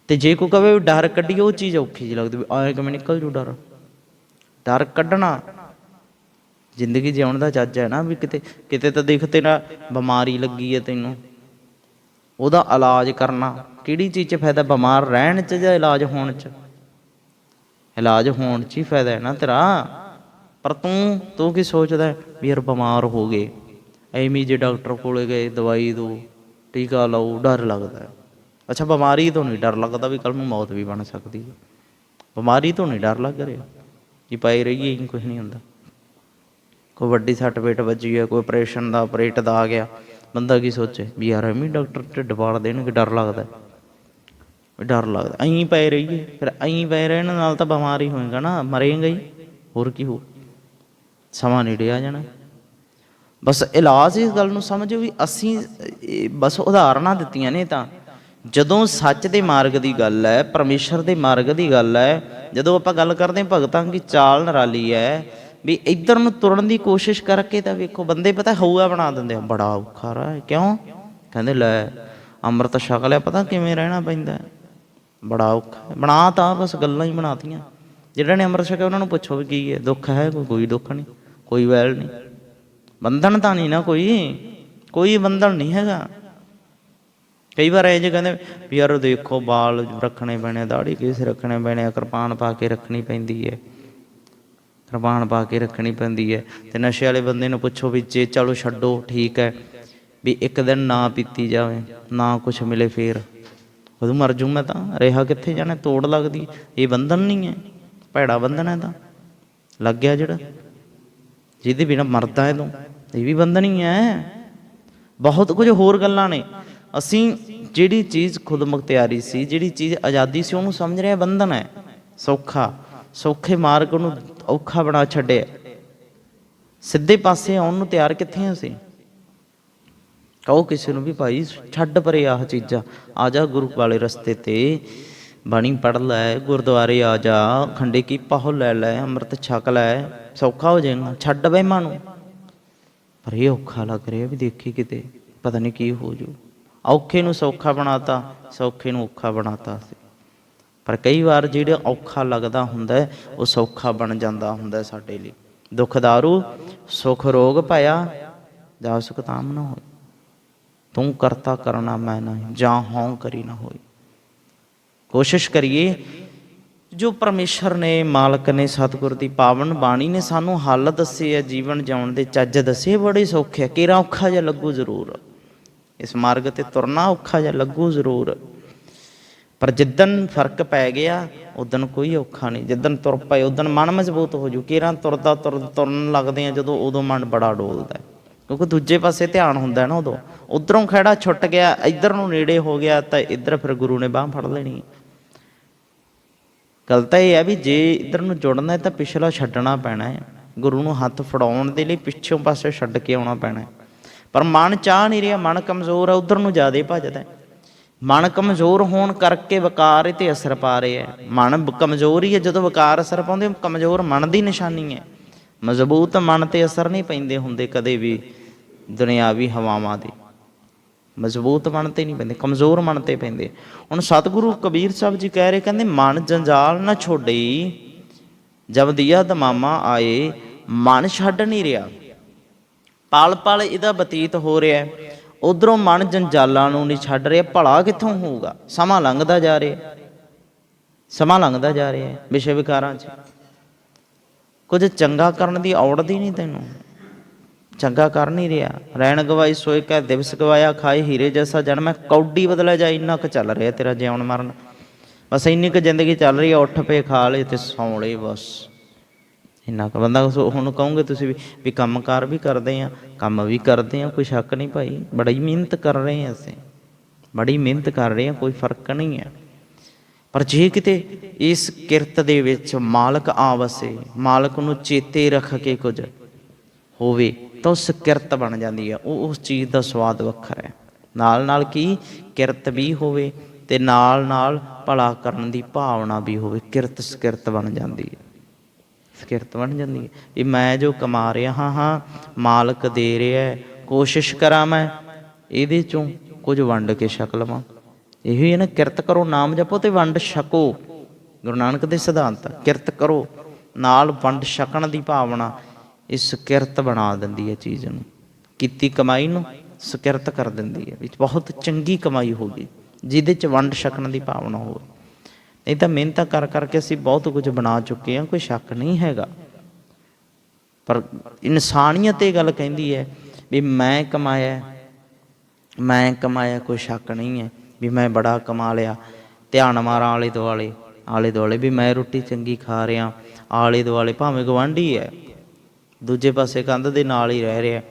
ਤੇ ਜੇ ਕੋਈ ਕਵੇ ਵੀ ਡਰ ਕੱਢੀਏ, ਉਹ ਚੀਜ਼ ਔਖੀ ਜਿਹੀ ਲੱਗਦੀ, ਵੀ ਆਏ ਕਿਵੇਂ ਨਿਕਲ ਜੂ ਡਰ। ਡਰ ਕੱਢਣਾ। ਜ਼ਿੰਦਗੀ ਜਿਉਣ ਦਾ ਚੱਜ ਹੈ ਨਾ, ਵੀ ਕਿਤੇ ਕਿਤੇ ਤਾਂ ਦੇਖ ਤੇਰਾ ਬਿਮਾਰੀ ਲੱਗੀ ਹੈ ਤੈਨੂੰ। ਉਹਦਾ ਇਲਾਜ ਕਰਨਾ। ਕਿਹੜੀ ਚੀਜ਼ 'ਚ ਫਾਇਦਾ? ਬਿਮਾਰ ਰਹਿਣ 'ਚ ਜਾਂ ਇਲਾਜ ਹੋਣ 'ਚ? ਇਲਾਜ ਹੋਣ 'ਚ ਹੀ ਫਾਇਦਾ ਹੈ ਨਾ ਤੇਰਾ। ਪਰ ਤੂੰ ਤੂੰ ਕੀ ਸੋਚਦਾ ਵੀ ਯਾਰ ਬਿਮਾਰ ਹੋ ਗਏ। ਐਵੇਂ ਜੇ ਡਾਕਟਰ ਕੋਲੇ ਗਏ, ਦਵਾਈ ਦੋ, ਟੀਕਾ ਲਾਓ, ਡਰ ਲੱਗਦਾ ਅੱਛਾ, ਬਿਮਾਰੀ ਤੋਂ ਨਹੀਂ ਡਰ ਲੱਗਦਾ ਵੀ ਕੱਲ ਨੂੰ ਮੌਤ ਵੀ ਬਣ ਸਕਦੀ ਹੈ। ਬਿਮਾਰੀ ਤੋਂ ਨਹੀਂ ਡਰ ਲੱਗ ਰਿਹਾ। ਕਿ ਪਏ ਰਹੀਏ ਹੀ ਕੁਝ ਨਹੀਂ ਹੁੰਦਾ। ਕੋਈ ਵੱਡੀ ਸੱਟ ਪੇਟ ਵੱਜੀ ਹੈ, ਕੋਈ ਆਪਰੇਸ਼ਨ ਦਾ ਆਪਰੇਟ ਦਾ ਆ ਗਿਆ। ਬੰਦਾ ਕੀ ਸੋਚੇ ਵੀ ਯਾਰ ਐਵੇਂ ਡਾਕਟਰ ਢਿੱਡ ਪਾੜ ਦੇਣਗੇ, ਡਰ ਲੱਗਦਾ ਡਰ ਲੱਗਦਾ। ਐਂ ਪਏ ਰਹੀਏ, ਫਿਰ ਐਂ ਪਏ ਰਹਿਣ ਨਾਲ ਤਾਂ ਬਿਮਾਰ ਹੀ ਹੋਏਗਾ ਨਾ, ਮਰੇਗਾ ਹੀ। ਹੋਰ ਕੀ ਹੋ ਸਮਾਂ ਨੇੜੇ ਆ ਜਾਣਾ। ਬਸ ਇਲਾਜ ਇਸ ਗੱਲ ਨੂੰ ਸਮਝੋ ਵੀ ਅਸੀਂ ਬਸ ਉਦਾਹਰਨਾਂ ਦਿੱਤੀਆਂ ਨੇ ਤਾਂ। ਜਦੋਂ ਸੱਚ ਦੇ ਮਾਰਗ ਦੀ ਗੱਲ ਹੈ, ਪਰਮੇਸ਼ਰ ਦੇ ਮਾਰਗ ਦੀ ਗੱਲ ਹੈ, ਜਦੋਂ ਆਪਾਂ ਗੱਲ ਕਰਦੇ ਭਗਤਾਂ ਦੀ ਚਾਲ ਨਿਰਾਲੀ ਹੈ, ਵੀ ਇੱਧਰ ਨੂੰ ਤੁਰਨ ਦੀ ਕੋਸ਼ਿਸ਼ ਕਰਕੇ ਤਾਂ ਵੇਖੋ, ਬੰਦੇ ਪਤਾ ਹਊਆ ਬਣਾ ਦਿੰਦੇ ਆ, ਬੜਾ ਔਖਾ ਰਾ ਕਿਉਂ? ਕਹਿੰਦੇ ਲੈ, ਅੰਮ੍ਰਿਤ ਛਕ ਲਿਆ, ਪਤਾ ਕਿਵੇਂ ਰਹਿਣਾ ਪੈਂਦਾ ਬੜਾ ਔਖਾ। ਬਣਾ ਤਾਂ ਬਸ ਗੱਲਾਂ ਹੀ ਬਣਾਤੀਆਂ। ਜਿਹੜਾ ਨੇ ਅੰਮ੍ਰਿਤ ਛਕਿਆ ਉਹਨਾਂ ਨੂੰ ਪੁੱਛੋ ਵੀ ਕੀ ਹੈ। ਦੁੱਖ ਹੈ ਕੋਈ? ਕੋਈ ਦੁੱਖ ਨਹੀਂ। ਕੋਈ ਵੈਲ ਨਹੀਂ। ਬੰਧਨ ਤਾਂ ਨਹੀਂ ਨਾ ਕੋਈ। ਕੋਈ ਬੰਧਨ ਨਹੀਂ ਹੈਗਾ। ਕਈ ਵਾਰ ਇਹ ਜੇ ਕਹਿੰਦੇ ਵੀ ਯਾਰ ਦੇਖੋ ਬਾਲ ਰੱਖਣੇ ਪੈਣੇ ਦਾੜੀ ਕਿਸ ਰੱਖਣੇ ਪੈਣੇ ਆ, ਕਿਰਪਾਨ ਪਾ ਕੇ ਰੱਖਣੀ ਪੈਂਦੀ ਹੈ। ਕਿਰਪਾਨ ਪਾ ਕੇ ਰੱਖਣੀ ਪੈਂਦੀ ਹੈ। ਤੇ ਨਸ਼ੇ ਵਾਲੇ ਬੰਦੇ ਨੂੰ ਪੁੱਛੋ ਵੀ ਜੇ ਚਲੋ ਛੱਡੋ ਠੀਕ ਹੈ। ਵੀ ਇੱਕ ਦਿਨ ਨਾ ਪੀਤੀ ਜਾਵੇ ਨਾ ਕੁਝ ਮਿਲੇ ਫੇਰ। ਉਦੋਂ ਮਰ ਜੂ ਮੈਂ ਤਾਂ। ਰਿਹਾ ਕਿੱਥੇ ਜਾਣਾ? ਤੋੜ ਲੱਗਦੀ। ਇਹ ਬੰਧਨ ਨਹੀਂ ਹੈ। ਭੈੜਾ ਬੰਧਨ ਹੈ ਤਾਂ। ਲੱਗ ਗਿਆ ਜਿਹੜਾ। ਜਿਹਦੇ ਬਿਨਾ ਮਰਦਾ ਹੈ ਤੂੰ ਇਹ ਵੀ ਬੰਧਨ ਹੀ ਹੈ। ਬਹੁਤ ਕੁਝ ਹੋਰ ਗੱਲਾਂ ਨੇ। ਅਸੀਂ ਜਿਹੜੀ ਚੀਜ਼ ਖੁਦ ਮੁਖਤਿਆਰੀ ਸੀ, ਜਿਹੜੀ ਚੀਜ਼ ਆਜ਼ਾਦੀ ਸੀ, ਉਹਨੂੰ ਸਮਝ ਰਿਹਾ ਬੰਧਨ ਹੈ। ਸੌਖਾ। ਸੌਖੇ ਮਾਰਗ ਨੂੰ ਔਖਾ ਬਣਾ ਛੱਡਿਆ। ਸਿੱਧੇ ਪਾਸੇ ਆਉਣ ਨੂੰ ਤਿਆਰ ਕਿੱਥੇ ਹਾਂ ਅਸੀਂ? ਕਹੋ ਕਿਸੇ ਨੂੰ ਵੀ ਭਾਈ ਛੱਡ ਪਰੇ ਆਹ ਚੀਜ਼ਾਂ। ਆ ਜਾ ਗੁਰੂ ਵਾਲੇ ਰਸਤੇ ਤੇ, ਬਾਣੀ ਪੜ ਲੈ, ਗੁਰਦੁਆਰੇ ਆ ਜਾ, ਖੰਡੇ ਕੀ ਪਾਹੋ ਲੈ ਲੈ, ਅੰਮ੍ਰਿਤ ਛਕ ਲੈ, ਸੌਖਾ ਹੋ ਜਾਏਗਾ, ਛੱਡ ਵਹਿਮਾਂ ਨੂੰ। ਪਰ ਇਹ ਔਖਾ ਲੱਗ ਰਿਹਾ ਵੀ ਦੇਖੀ ਕਿਤੇ, ਪਤਾ ਨਹੀਂ ਕੀ ਹੋ ਜੂ। ਔਖੇ ਨੂੰ ਸੌਖਾ ਬਣਾਤਾ, ਸੌਖੇ ਨੂੰ ਔਖਾ ਬਣਾਤਾ ਸੀ। ਪਰ ਕਈ ਵਾਰ ਜਿਹੜਾ ਔਖਾ ਲੱਗਦਾ ਹੁੰਦਾ, ਉਹ ਸੌਖਾ ਬਣ ਜਾਂਦਾ ਹੁੰਦਾ ਸਾਡੇ ਲਈ। ਦੁਖਦਾਰੂ ਸੁਖ ਰੋਗ ਪਾਇਆ ਜਾ ਸੁਖ ਤਾਮ ਨਾ ਹੋਏ। ਤੂੰ ਕਰਤਾ ਕਰਨਾ ਮੈਂ ਨਾ ਜਾਂ ਹਉ ਕਰੀ ਨਾ ਹੋਈ। ਕੋਸ਼ਿਸ਼ ਕਰੀਏ, ਜੋ ਪਰਮੇਸ਼ਰ ਨੇ, ਮਾਲਕ ਨੇ, ਸਤਿਗੁਰ ਦੀ ਪਾਵਨ ਬਾਣੀ ਨੇ ਸਾਨੂੰ ਹੱਲ ਦੱਸੇ ਆ, ਜੀਵਨ ਜਿਉਣ ਦੇ ਚੱਜ ਦੱਸੇ, ਬੜੇ ਸੌਖੇ ਆ, ਕਿਹੜਾ ਔਖਾ ਜਿਹਾ ਲੱਗੂ ਜ਼ਰੂਰ। ਇਸ ਮਾਰਗ ਤੇ ਤੁਰਨਾ ਔਖਾ ਜਿਹਾ ਲੱਗੂ ਜ਼ਰੂਰ। ਪਰ ਜਿੱਦਨ ਫ਼ਰਕ ਪੈ ਗਿਆ ਉਦਨ ਕੋਈ ਔਖਾ ਨਹੀਂ। ਜਿੱਦਨ ਤੁਰ ਪਏ ਉਦਨ ਮਨ ਮਜ਼ਬੂਤ ਹੋ ਜੂ ਕਿਰਾਂ ਤੁਰਦਾ ਤੁਰਨ ਲੱਗਦੇ ਆ, ਜਦੋਂ ਉਦੋਂ ਮਨ ਬੜਾ ਡੋਲਦਾ ਕਿਉਂਕਿ ਦੂਜੇ ਪਾਸੇ ਧਿਆਨ ਹੁੰਦਾ ਨਾ ਉਦੋਂ। ਉਧਰੋਂ ਖੜਾ ਛੁੱਟ ਗਿਆ, ਇੱਧਰ ਨੂੰ ਨੇੜੇ ਹੋ ਗਿਆ, ਤਾਂ ਇੱਧਰ ਫਿਰ ਗੁਰੂ ਨੇ ਬਾਹ ਫੜ ਲੈਣੀ। ਗੱਲ ਤਾਂ ਇਹ ਹੈ ਵੀ ਜੇ ਇੱਧਰ ਨੂੰ ਜੁੜਨਾ ਹੈ ਤਾਂ ਪਿਛਲਾ ਛੱਡਣਾ ਪੈਣਾ ਹੈ। ਗੁਰੂ ਨੂੰ ਹੱਥ ਫੜਾਉਣ ਦੇ ਲਈ ਪਿੱਛੋਂ ਪਾਸੇ ਛੱਡ ਕੇ ਆਉਣਾ ਪੈਣਾ ਪਰ ਮਨ ਚਾਹ ਨਹੀਂ ਰਿਹਾ, ਮਨ ਕਮਜ਼ੋਰ ਹੈ ਉਧਰ ਨੂੰ ਜ਼ਿਆਦਾ ਭੱਜਦਾ ਮਨ ਕਮਜ਼ੋਰ ਹੋਣ ਕਰਕੇ ਵਿਕਾਰ ਇਹ ਤੇ ਅਸਰ ਪਾ ਰਿਹਾ ਹੈ। ਮਨ ਕਮਜ਼ੋਰ ਹੀ ਹੈ, ਜਦੋਂ ਵਿਕਾਰ ਅਸਰ ਪਾਉਂਦੇ ਕਮਜ਼ੋਰ ਮਨ ਦੀ ਨਿਸ਼ਾਨੀ ਹੈ। ਮਜ਼ਬੂਤ ਮਨ ਤੇ ਅਸਰ ਨਹੀਂ ਪੈਂਦੇ ਹੁੰਦੇ ਕਦੇ ਵੀ। ਦੁਨਿਆਵੀ ਹਵਾਵਾਂ ਦੇ। ਮਜ਼ਬੂਤ ਬਣਤੇ ਨਹੀਂ ਪੈਂਦੇ, ਕਮਜ਼ੋਰ ਬਣਤੇ ਪੈਂਦੇ। ਹੁਣ ਸਤਿਗੁਰੂ ਕਬੀਰ ਸਾਹਿਬ ਜੀ ਕਹਿ ਰਹੇ, ਕਹਿੰਦੇ, ਮਨ ਜੰਜਾਲ ਨਾ ਛੋੜੀ ਜਬ ਦੀਆ ਦਮਾਮਾ ਆਏ, ਮਨ ਛੱਡ ਨਹੀਂ ਰਿਹਾ। ਪਲ ਪਲ ਇਹਦਾ ਬਤੀਤ ਹੋ ਰਿਹਾ। ਉਧਰੋਂ ਮਨ ਜੰਜਾਲਾਂ ਨੂੰ ਨਹੀਂ ਛੱਡ ਰਿਹਾ। ਭਲਾ ਕਿੱਥੋਂ ਹੋਊਗਾ? ਸਮਾਂ ਲੰਘਦਾ ਜਾ ਰਿਹਾ। ਸਮਾਂ ਲੰਘਦਾ ਜਾ ਰਿਹਾ ਵਿਸ਼ੇ ਵਿਕਾਰਾਂ 'ਚ। ਕੁਝ ਚੰਗਾ ਕਰਨ ਦੀ ਔੜਦੀ ਨਹੀਂ ਤੈਨੂੰ। ਚੰਗਾ ਕਰ ਨਹੀਂ ਰਿਹਾ। ਰਹਿਣ ਗਵਾਈ ਸੋਏ ਕੈ ਦਿਵਸ ਗਵਾਇਆ ਖਾਏ ਹੀਰੇ ਜੈਸਾ ਜਨਮ ਹੈ। ਕੌਡੀ ਬਦਲਿਆ ਜਾ ਇੰਨਾ ਕੁ ਚੱਲ ਰਿਹਾ ਤੇਰਾ ਜਿਉਣ ਮਰਨ। ਬਸ ਇੰਨੀ ਕੁ ਜ਼ਿੰਦਗੀ ਚੱਲ ਰਹੀ ਹੈ, ਉੱਠ ਪਏ ਖਾ ਲਏ ਤੇ ਸੌਂ ਲਏ ਬਸ। ਇੰਨਾ ਕੁ ਬੰਦਾ ਹੁਣ ਕਹੋਗੇ ਤੁਸੀਂ ਵੀ ਵੀ ਕੰਮਕਾਰ ਵੀ ਕਰਦੇ ਆ ਕੰਮ ਵੀ ਕਰਦੇ ਆ ਕੋਈ ਸ਼ੱਕ ਨਹੀਂ ਭਾਈ। ਬੜੀ ਮਿਹਨਤ ਕਰ ਰਹੇ ਆ ਅਸੀਂ। ਬੜੀ ਮਿਹਨਤ ਕਰ ਰਹੇ ਆ ਕੋਈ ਫ਼ਰਕ ਨਹੀਂ ਹੈ। ਪਰ ਜੇ ਕਿਤੇ ਇਸ ਕਿਰਤ ਦੇ ਵਿੱਚ ਮਾਲਕ ਆ ਵਸੇ ਮਾਲਕ ਨੂੰ ਚੇਤੇ ਰੱਖ ਕੇ ਕੁਝ ਹੋਵੇ ਤਾਂ ਉਸ ਕਿਰਤ ਬਣ ਜਾਂਦੀ ਹੈ। ਉਹ ਉਸ ਚੀਜ਼ ਦਾ ਸਵਾਦ ਵੱਖਰਾ ਹੈ। ਨਾਲ ਨਾਲ ਕੀ? ਕਿਰਤ ਵੀ ਹੋਵੇ ਤੇ ਨਾਲ ਨਾਲ ਭਲਾ ਕਰਨ ਦੀ ਭਾਵਨਾ ਵੀ ਹੋਵੇ। ਕਿਰਤ ਸਕਿਰਤ ਬਣ ਜਾਂਦੀ ਹੈ। ਸਕਿਰਤ ਬਣ ਜਾਂਦੀ ਹੈ। ਇਹ ਮੈਂ ਜੋ ਕਮਾ ਰਿਹਾ ਹਾਂ ਮਾਲਕ ਦੇ ਰਿਹਾ ਕੋਸ਼ਿਸ਼ ਕਰਾਂ ਮੈਂ, ਇਹਦੇ ਚੋਂ ਕੁਝ ਵੰਡ ਕੇ ਛਕ ਲਵਾਂ। ਇਹੋ ਹੀ ਹੈ ਨਾ, ਕਿਰਤ ਕਰੋ, ਨਾਮ ਜਪੋ ਤੇ ਵੰਡ ਛਕੋ। ਗੁਰੂ ਨਾਨਕ ਦੇ ਸਿਧਾਂਤ, ਕਿਰਤ ਕਰੋ, ਨਾਲ ਵੰਡ ਛਕਣ ਦੀ ਭਾਵਨਾ ਇਹ ਸਕਿਰਤ ਬਣਾ ਦਿੰਦੀ ਹੈ ਚੀਜ਼ ਨੂੰ। ਕੀਤੀ ਕਮਾਈ ਨੂੰ ਸਕਿਰਤ ਕਰ ਦਿੰਦੀ ਹੈ। ਵਿੱਚ ਬਹੁਤ ਚੰਗੀ ਕਮਾਈ ਹੋ ਗਈ, ਜਿਹਦੇ ਚ ਵੰਡ ਛਕਣ ਦੀ ਭਾਵਨਾ ਹੋਵੇ। ਨਹੀਂ ਤਾਂ ਮਿਹਨਤਾਂ ਕਰ ਕਰਕੇ ਅਸੀਂ ਬਹੁਤ ਕੁਝ ਬਣਾ ਚੁੱਕੇ ਹਾਂ, ਕੋਈ ਸ਼ੱਕ ਨਹੀਂ ਹੈਗਾ। ਪਰ ਇਨਸਾਨੀਅਤ ਇਹ ਗੱਲ ਕਹਿੰਦੀ ਹੈ ਵੀ ਮੈਂ ਕਮਾਇਆ ਮੈਂ ਕਮਾਇਆ, ਕੋਈ ਸ਼ੱਕ ਨਹੀਂ ਹੈ ਵੀ ਮੈਂ ਬੜਾ ਕਮਾ ਲਿਆ। ਧਿਆਨ ਮਾਰਾਂ ਆਲੇ ਦੁਆਲੇ ਆਲੇ ਦੁਆਲੇ ਵੀ ਮੈਂ ਰੋਟੀ ਚੰਗੀ ਖਾ ਰਿਹਾ ਆਲੇ ਦੁਆਲੇ ਭਾਵੇਂ ਗਵਾਂਢੀ ਹੈ ਦੂਜੇ ਪਾਸੇ ਕੰਧ ਦੇ ਨਾਲ ਹੀ ਰਹਿ ਰਿਹਾ।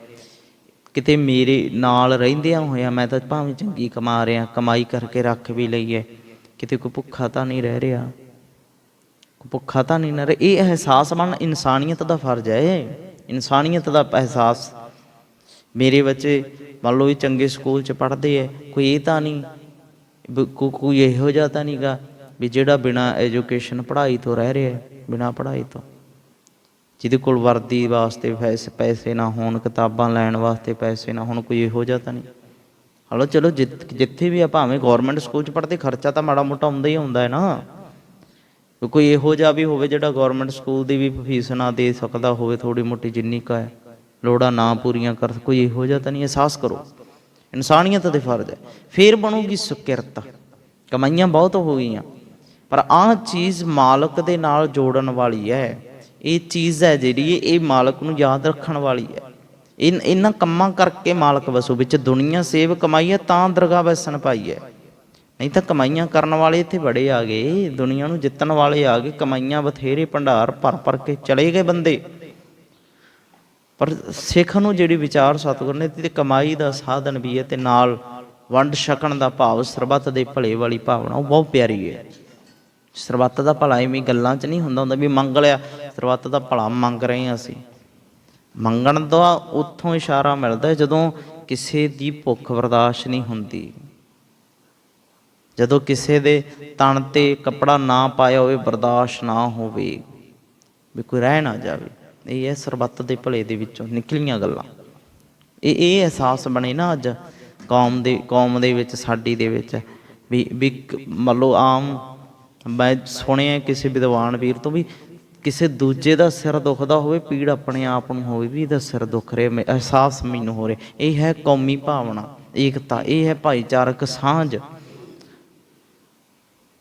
ਕਿਤੇ ਮੇਰੇ ਨਾਲ ਰਹਿੰਦਿਆਂ ਹੋਇਆ ਮੈਂ ਤਾਂ ਭਾਵੇਂ ਚੰਗੀ ਕਮਾ ਰਿਹਾ, ਕਮਾਈ ਕਰਕੇ ਰੱਖ ਵੀ ਲਈ ਹੈ ਕਿਤੇ ਕੋਈ ਭੁੱਖਾ ਤਾਂ ਨਹੀਂ ਰਹਿ ਰਿਹਾ। ਕੋਈ ਭੁੱਖਾ ਤਾਂ ਨਹੀਂ ਰਹਿ ਰਿਹਾ ਇਹ ਅਹਿਸਾਸ ਮਨ ਇਨਸਾਨੀਅਤ ਦਾ ਫਰਜ਼ ਹੈ। ਇਨਸਾਨੀਅਤ ਦਾ ਅਹਿਸਾਸ ਮੇਰੇ ਬੱਚੇ ਮੰਨ ਲਓ ਵੀ ਚੰਗੇ ਸਕੂਲ ਚ ਪੜ੍ਹਦੇ ਐ ਕੋਈ ਇਹ ਤਾਂ ਨਹੀਂ ਕੋਈ ਇਹੋ ਜਿਹਾ ਤਾਂ ਨਹੀਂਗਾ ਵੀ ਜਿਹੜਾ ਬਿਨਾ ਐਜੂਕੇਸ਼ਨ ਪੜ੍ਹਾਈ ਤੋਂ ਰਹਿ ਰਿਹਾ, ਬਿਨਾ ਪੜ੍ਹਾਈ ਤੋਂ। ਜਿਹਦੇ ਕੋਲ ਵਰਦੀ ਵਾਸਤੇ ਪੈਸੇ ਪੈਸੇ ਨਾ ਹੋਣ, ਕਿਤਾਬਾਂ ਲੈਣ ਵਾਸਤੇ ਪੈਸੇ ਨਾ ਹੋਣ, ਕੋਈ ਇਹੋ ਜਿਹਾ ਤਾਂ ਨਹੀਂ। ਹਲੋ, ਚਲੋ ਜਿੱਥ- ਜਿੱਥੇ ਵੀ ਆ, ਭਾਵੇਂ ਗਵਰਨਮੈਂਟ ਸਕੂਲ ਚ ਪੜ੍ਹਦੇ, ਖਰਚਾ ਤਾਂ ਮਾੜਾ ਮੋਟਾ ਹੁੰਦਾ ਹੀ ਹੁੰਦਾ ਹੈ ਨਾ। ਕੋਈ ਇਹੋ ਜਿਹਾ ਵੀ ਹੋਵੇ ਜਿਹੜਾ ਗਵਰਨਮੈਂਟ ਸਕੂਲ ਦੀ ਵੀ ਫੀਸ ਨਾ ਦੇ ਸਕਦਾ ਹੋਵੇ ਥੋੜੀ ਮੋਟੀ ਜਿੰਨੀ ਕਾ ਹੈ। ਲੋੜਾਂ ਨਾ ਪੂਰੀਆਂ ਕਰ, ਕੋਈ ਇਹੋ ਜਿਹਾ ਤਾਂ ਨਹੀਂ, ਅਹਿਸਾਸ ਕਰੋ। ਇਨਸਾਨੀਅਤ ਦੇ ਫਰਜ਼ ਹੈ। ਫੇਰ ਬਣੂਗੀ ਸੁਕਿਰਤ। ਕਮਾਈਆਂ ਬਹੁਤ ਹੋ ਗਈਆਂ। ਪਰ ਆਹ ਚੀਜ਼ ਮਾਲਕ ਦੇ ਨਾਲ ਜੋੜਨ ਵਾਲੀ ਹੈ। ਇਹ ਚੀਜ਼ ਹੈ ਜਿਹੜੀ ਇਹ ਮਾਲਕ ਨੂੰ ਯਾਦ ਰੱਖਣ ਵਾਲੀ ਹੈ। ਇਨ ਇਹਨਾਂ ਕੰਮਾਂ ਕਰਕੇ ਮਾਲਕ ਵਸੂ। ਵਿੱਚ ਦੁਨੀਆ ਸੇਵ ਕਮਾਈ ਹੈ, ਤਾਂ ਦਰਗਾਹ ਵਸਣ ਪਾਈ ਹੈ। ਨਹੀਂ ਤਾਂ ਕਮਾਈਆਂ ਕਰਨ ਵਾਲੇ ਇੱਥੇ ਬੜੇ ਆ ਗਏ। ਦੁਨੀਆ ਨੂੰ ਜਿੱਤਣ ਵਾਲੇ ਆ ਗਏ। ਕਮਾਈਆਂ ਬਥੇਰੇ ਭੰਡਾਰ ਭਰ ਭਰ ਕੇ ਚਲੇ ਗਏ ਬੰਦੇ। ਪਰ ਸਿੱਖ ਨੂੰ ਜਿਹੜੀ ਵਿਚਾਰ ਸਤਿਗੁਰ ਨੇ ਤੇ ਕਮਾਈ ਦਾ ਸਾਧਨ ਵੀ ਹੈ, ਤੇ ਨਾਲ ਵੰਡ ਛਕਣ ਦਾ ਭਾਵ, ਸਰਬੱਤ ਦੇ ਭਲੇ ਵਾਲੀ ਭਾਵਨਾ, ਉਹ ਬਹੁਤ ਪਿਆਰੀ ਹੈ। ਸਰਬੱਤ ਦਾ ਭਲਾ ਐਵੇਂ ਗੱਲਾਂ 'ਚ ਨਹੀਂ ਹੁੰਦਾ ਹੁੰਦਾ ਵੀ ਮੰਗ ਲਿਆ। ਸਰਬੱਤ ਦਾ ਭਲਾ ਮੰਗ ਰਹੇ ਹਾਂ ਅਸੀਂ। ਮੰਗਣ ਦਾ ਉੱਥੋਂ ਇਸ਼ਾਰਾ ਮਿਲਦਾ ਜਦੋਂ ਕਿਸੇ ਦੀ ਭੁੱਖ ਬਰਦਾਸ਼ਤ ਨਹੀਂ ਹੁੰਦੀ। ਜਦੋਂ ਕਿਸੇ ਦੇ ਤਣ ਤੇ ਕੱਪੜਾ ਨਾ ਪਾਇਆ ਹੋਵੇ, ਬਰਦਾਸ਼ਤ ਨਾ ਹੋਵੇ, ਵੀ ਕੋਈ ਰਹਿ ਨਾ ਜਾਵੇ, ਇਹ ਹੈ ਸਰਬੱਤ ਦੇ ਭਲੇ ਦੇ ਵਿੱਚੋਂ ਨਿਕਲੀਆਂ ਗੱਲਾਂ। ਇਹ ਇਹ ਅਹਿਸਾਸ ਬਣੇ ਨਾ ਅੱਜ ਕੌਮ ਦੇ ਕੌਮ ਦੇ ਵਿੱਚ, ਸਾਡੀ ਦੇ ਵਿੱਚ, ਵੀ ਵੀ ਮੰਨ ਲਓ ਆਮ ਮੈਂ ਸੁਣਿਆ ਕਿਸੇ ਵਿਦਵਾਨ ਵੀਰ ਤੋਂ ਵੀ ਕਿਸੇ ਦੂਜੇ ਦਾ ਸਿਰ ਦੁਖਦਾ ਹੋਵੇ, ਪੀੜ ਆਪਣੇ ਆਪ ਨੂੰ ਹੋਵੇ, ਵੀ ਇਹਦਾ ਸਿਰ ਦੁਖ ਰਿਹਾ, ਮੈਂ ਅਹਿਸਾਸ ਮੈਨੂੰ ਹੋ ਰਿਹਾ। ਇਹ ਹੈ ਕੌਮੀ ਭਾਵਨਾ, ਏਕਤਾ, ਇਹ ਹੈ ਭਾਈਚਾਰਕ ਸਾਂਝ।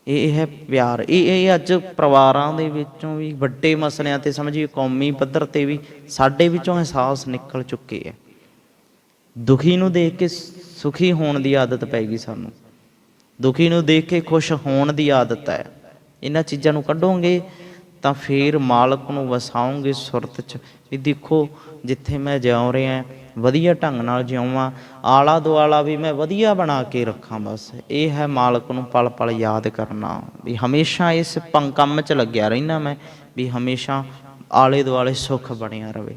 ਇਹ ਹੈ ਪਿਆਰ। ਇਹ ਇਹ ਅੱਜ ਪਰਿਵਾਰਾਂ ਦੇ ਵਿੱਚੋਂ ਵੀ ਵੱਡੇ ਮਸਲਿਆਂ ਤੇ ਸਮਝੀਏ, ਕੌਮੀ ਪੱਧਰ ਤੇ ਵੀ ਸਾਡੇ ਵਿੱਚੋਂ ਅਹਿਸਾਸ ਨਿਕਲ ਚੁੱਕੇ ਹੈ। ਦੁਖੀ ਨੂੰ ਦੇਖ ਕੇ ਸੁਖੀ ਹੋਣ ਦੀ ਆਦਤ ਪੈ ਗਈ ਸਾਨੂੰ। ਦੁਖੀ ਨੂੰ ਦੇਖ ਕੇ ਖੁਸ਼ ਹੋਣ ਦੀ ਆਦਤ ਹੈ। ਇਹਨਾਂ ਚੀਜ਼ਾਂ ਨੂੰ ਕੱਢੋਗੇ ਤਾਂ ਫੇਰ ਮਾਲਕ ਨੂੰ ਵਸਾਉਂਗੇ ਸੁਰਤ 'ਚ ਵੀ ਦੇਖੋ ਜਿੱਥੇ ਮੈਂ ਜਿਉ ਰਿਹਾ, ਵਧੀਆ ਢੰਗ ਨਾਲ ਜਿਉਵਾਂ ਆਲਾ ਦੁਆਲਾ ਵੀ ਮੈਂ ਵਧੀਆ ਬਣਾ ਕੇ ਰੱਖਾਂ ਬਸ। ਇਹ ਹੈ ਮਾਲਕ ਨੂੰ ਪਲ ਪਲ ਯਾਦ ਕਰਨਾ। ਵੀ ਹਮੇਸ਼ਾ ਇਸ ਪੰ- ਕੰਮ 'ਚ ਲੱਗਿਆ ਰਹਿਣਾ ਮੈਂ, ਵੀ ਹਮੇਸ਼ਾ ਆਲੇ ਦੁਆਲੇ ਸੁੱਖ ਬਣਿਆ ਰਵੇ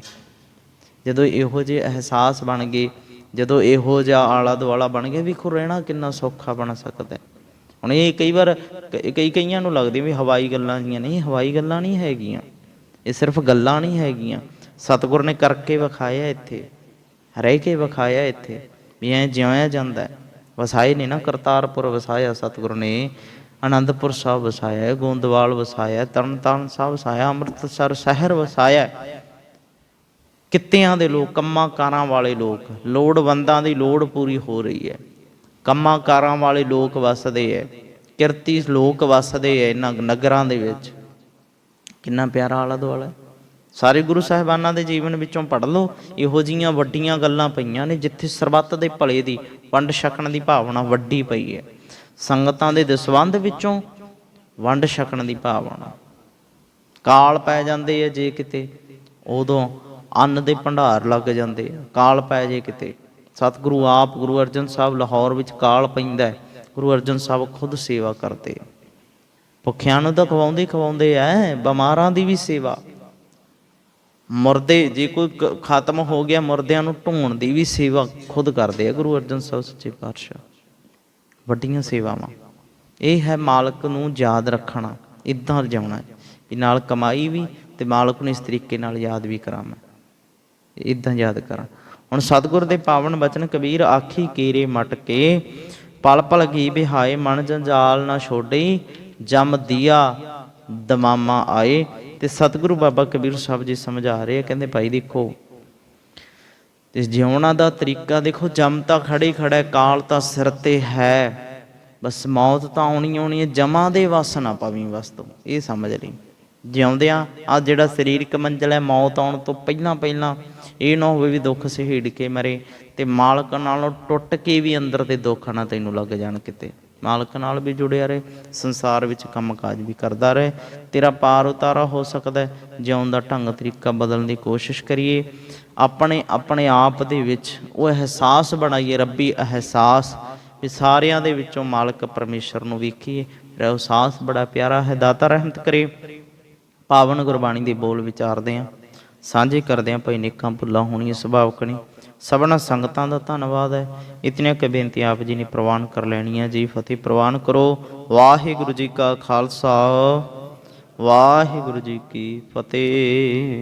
ਜਦੋਂ ਇਹੋ ਜਿਹੇ ਅਹਿਸਾਸ ਬਣ ਗਏ ਜਦੋਂ ਇਹੋ ਜਿਹਾ ਆਲਾ ਦੁਆਲਾ ਬਣ ਗਿਆ ਵੀ ਰਹਿਣਾ ਕਿੰਨਾ ਸੌਖਾ ਬਣ ਸਕਦਾ ਹੁਣ ਇਹ ਕਈ ਵਾਰ ਕਈ ਕਈਆਂ ਨੂੰ ਲੱਗਦੀ ਵੀ ਹਵਾਈ ਗੱਲਾਂ ਜੀਆਂ ਨਹੀਂ ਹਵਾਈ ਗੱਲਾਂ ਨਹੀਂ ਹੈਗੀਆਂ। ਇਹ ਸਿਰਫ ਗੱਲਾਂ ਨਹੀਂ ਹੈਗੀਆਂ। ਸਤਿਗੁਰ ਨੇ ਕਰਕੇ ਵਿਖਾਇਆ ਇੱਥੇ ਰਹਿ ਕੇ ਵਿਖਾਇਆ ਇੱਥੇ ਵੀ ਐ ਜਿਉਂ ਜਾਂਦਾ ਵਸਾਏ ਨੇ ਨਾ ਕਰਤਾਰਪੁਰ ਵਸਾਇਆ ਸਤਿਗੁਰ ਨੇ ਆਨੰਦਪੁਰ ਸਾਹਿਬ ਵਸਾਇਆ ਹੈ, ਗੋਂਦਵਾਲ ਵਸਾਇਆ ਹੈ, ਤਰਨਤਾਰਨ ਸਾਹਿਬ ਵਸਾਇਆ ਅੰਮ੍ਰਿਤਸਰ ਸ਼ਹਿਰ ਵਸਾਇਆ। ਕਿੱਤਿਆਂ ਦੇ ਲੋਕ ਕੰਮਾਂ ਕਾਰਾਂ ਵਾਲੇ ਲੋਕ, ਲੋੜਵੰਦਾਂ ਦੀ ਲੋੜ ਪੂਰੀ ਹੋ ਰਹੀ ਹੈ। ਕੰਮਾਂ ਕਾਰਾਂ ਵਾਲੇ ਲੋਕ ਵਸਦੇ ਐ ਕਿਰਤੀ ਲੋਕ ਵਸਦੇ ਐ ਇਹਨਾਂ ਨਗਰਾਂ ਦੇ ਵਿੱਚ। ਕਿੰਨਾ ਪਿਆਰਾ ਆਲਾ ਦੁਆਲਾ ਸਾਰੇ ਗੁਰੂ ਸਾਹਿਬਾਨਾਂ ਦੇ ਜੀਵਨ ਵਿੱਚੋਂ ਪੜ ਲਓ, ਇਹੋ ਜੀਆਂ ਵੱਡੀਆਂ ਗੱਲਾਂ ਪਈਆਂ ਨੇ, ਜਿੱਥੇ ਸਰਬੱਤ ਦੇ ਭਲੇ ਦੀ, ਵੰਡ ਛਕਣ ਦੀ ਭਾਵਨਾ ਵੱਡੀ ਪਈ ਹੈ। ਸੰਗਤਾਂ ਦੇ ਦਸਵੰਧ ਵਿੱਚੋਂ ਵੰਡ ਛਕਣ ਦੀ ਭਾਵਨਾ। ਕਾਲ ਪੈ ਜਾਂਦੇ ਆ ਜੇ ਕਿਤੇ, ਉਦੋਂ ਅੰਨ ਦੇ ਭੰਡਾਰ ਲੱਗ ਜਾਂਦੇ ਕਾਲ ਪੈ ਜੇ ਕਿਤੇ। ਸਤਿਗੁਰੂ ਆਪ ਗੁਰੂ ਅਰਜਨ ਸਾਹਿਬ ਲਾਹੌਰ ਵਿੱਚ ਕਾਲ ਪੈਂਦਾ ਗੁਰੂ ਅਰਜਨ ਸਾਹਿਬ ਖੁਦ ਸੇਵਾ ਕਰਦੇ ਭੁੱਖਿਆਂ ਨੂੰ ਤਾਂ ਖਵਾਉਂਦੇ ਹੀ ਖਵਾਉਂਦੇ ਐ, ਬਿਮਾਰਾਂ ਦੀ ਵੀ ਸੇਵਾ। ਮੁਰਦੇ, ਜੇ ਕੋਈ ਖਤਮ ਹੋ ਗਿਆ, ਮੁਰਦਿਆਂ ਨੂੰ ਢੋਣ ਦੀ ਵੀ ਸੇਵਾ ਖੁਦ ਕਰਦੇ ਆ ਗੁਰੂ ਅਰਜਨ ਸਾਹਿਬ ਸੱਚੇ ਪਾਤਸ਼ਾਹ। ਵੱਡੀਆਂ ਸੇਵਾਵਾਂ। ਇਹ ਹੈ ਮਾਲਕ ਨੂੰ ਯਾਦ ਰੱਖਣਾ, ਇਦਾਂ ਰਜਾਉਣਾ ਵੀ ਨਾਲ ਕਮਾਈ ਵੀ ਤੇ ਮਾਲਕ ਨੂੰ ਇਸ ਤਰੀਕੇ ਨਾਲ ਯਾਦ ਵੀ ਕਰਾਂ ਇਦਾਂ ਯਾਦ ਕਰਾਂ। ਹੁਣ ਸਤਿਗੁਰ ਦੇ ਪਾਵਨ ਬਚਨ, ਕਬੀਰ ਆਖੀ, ਕੀਰੇ ਮਟ ਕੇ, ਪਲ ਪਲ ਕੀ ਬਿਹਾਏ, ਮਨ ਜੰਜਾਲ ਨਾ ਛੋੜੀ ਜਮ ਦੀਆ ਦਮਾਮਾ ਆਏ। ਤੇ ਸਤਿਗੁਰੂ ਬਾਬਾ ਕਬੀਰ ਸਾਹਿਬ ਜੀ ਸਮਝਾ ਰਹੇ ਆ, ਕਹਿੰਦੇ, ਭਾਈ ਦੇਖੋ, ਤੇ ਜਿਉਣਾ ਦਾ ਤਰੀਕਾ ਦੇਖੋ, ਜਮ ਤਾਂ ਖੜੇ ਖੜਾ ਕਾਲ ਤਾਂ ਸਿਰ ਤੇ ਹੈ। ਬਸ ਮੌਤ ਤਾਂ ਆਉਣੀ ਆਉਣੀ ਹੈ, ਜਮਾਂ ਦੇ ਵਸ ਨਾ ਪਵੀਂ ਬਸ ਤੂੰ। ਇਹ ਸਮਝ ਲਈ। ਜਿਉਂਦਿਆਂ ਆ ਜਿਹੜਾ ਸਰੀਰਕ ਮੰਜ਼ਲ ਹੈ, ਮੌਤ ਆਉਣ ਤੋਂ ਪਹਿਲਾਂ ਪਹਿਲਾਂ ਇਹ ਨਾ ਹੋਵੇ ਵੀ ਦੁੱਖ ਸਹੀੜ ਕੇ ਮਰੇ ਤੇ ਮਾਲਕ ਨਾਲੋਂ ਟੁੱਟ ਕੇ ਵੀ ਅੰਦਰ ਤੇ ਦੁੱਖ ਨਾ ਤੈਨੂੰ ਲੱਗ ਜਾਣ ਕਿਤੇ। ਮਾਲਕ ਨਾਲ ਵੀ ਜੁੜਿਆ ਰਹੇ, ਸੰਸਾਰ ਵਿੱਚ ਕੰਮਕਾਜ ਵੀ ਕਰਦਾ ਰਹੇ, ਤੇਰਾ ਪਾਰ ਉਤਾਰਾ ਹੋ ਸਕਦਾ ਹੈ। ਜਿਉਣ ਦਾ ਢੰਗ ਤਰੀਕਾ ਬਦਲਣ ਦੀ ਕੋਸ਼ਿਸ਼ ਕਰੀਏ। ਆਪਣੇ ਆਪਣੇ ਆਪ ਦੇ ਵਿੱਚ ਉਹ ਅਹਿਸਾਸ ਬਣਾਈਏ, ਰੱਬੀ ਅਹਿਸਾਸ, ਵੀ ਸਾਰਿਆਂ ਦੇ ਵਿੱਚੋਂ ਮਾਲਕ ਪਰਮੇਸ਼ਰ ਨੂੰ ਵੇਖੀਏ। ਫਿਰ ਅਹਿਸਾਸ ਬੜਾ ਪਿਆਰਾ ਹੈ, ਦਾਤਾ ਰਹਿਮਤ ਕਰੇ। ਪਾਵਨ ਗੁਰਬਾਣੀ ਦੇ ਬੋਲ ਵਿਚਾਰਦੇ ਆਂ ਸਾਂਝੇ ਕਰਦੇ ਆਂ ਭਾਈ ਨੇਕਾਂ ਭੁੱਲਾਂ ਹੋਣੀਆਂ ਸੁਭਾਵਕ ਨੇ ਸਭਨਾ ਸੰਗਤਾਂ ਦਾ ਧੰਨਵਾਦ ਹੈ। ਇਤਨੀਆਂ ਕੁ ਬੇਨਤੀਆਂ ਆਪ ਜੀ ਨੇ ਪ੍ਰਵਾਨ ਕਰ ਲੈਣੀਆਂ। ਜੀ ਫਤਿਹ ਪ੍ਰਵਾਨ ਕਰੋ। ਵਾਹਿਗੁਰੂ ਜੀ ਕਾ ਖਾਲਸਾ। ਵਾਹਿਗੁਰੂ ਜੀ ਕੀ ਫਤਿਹ।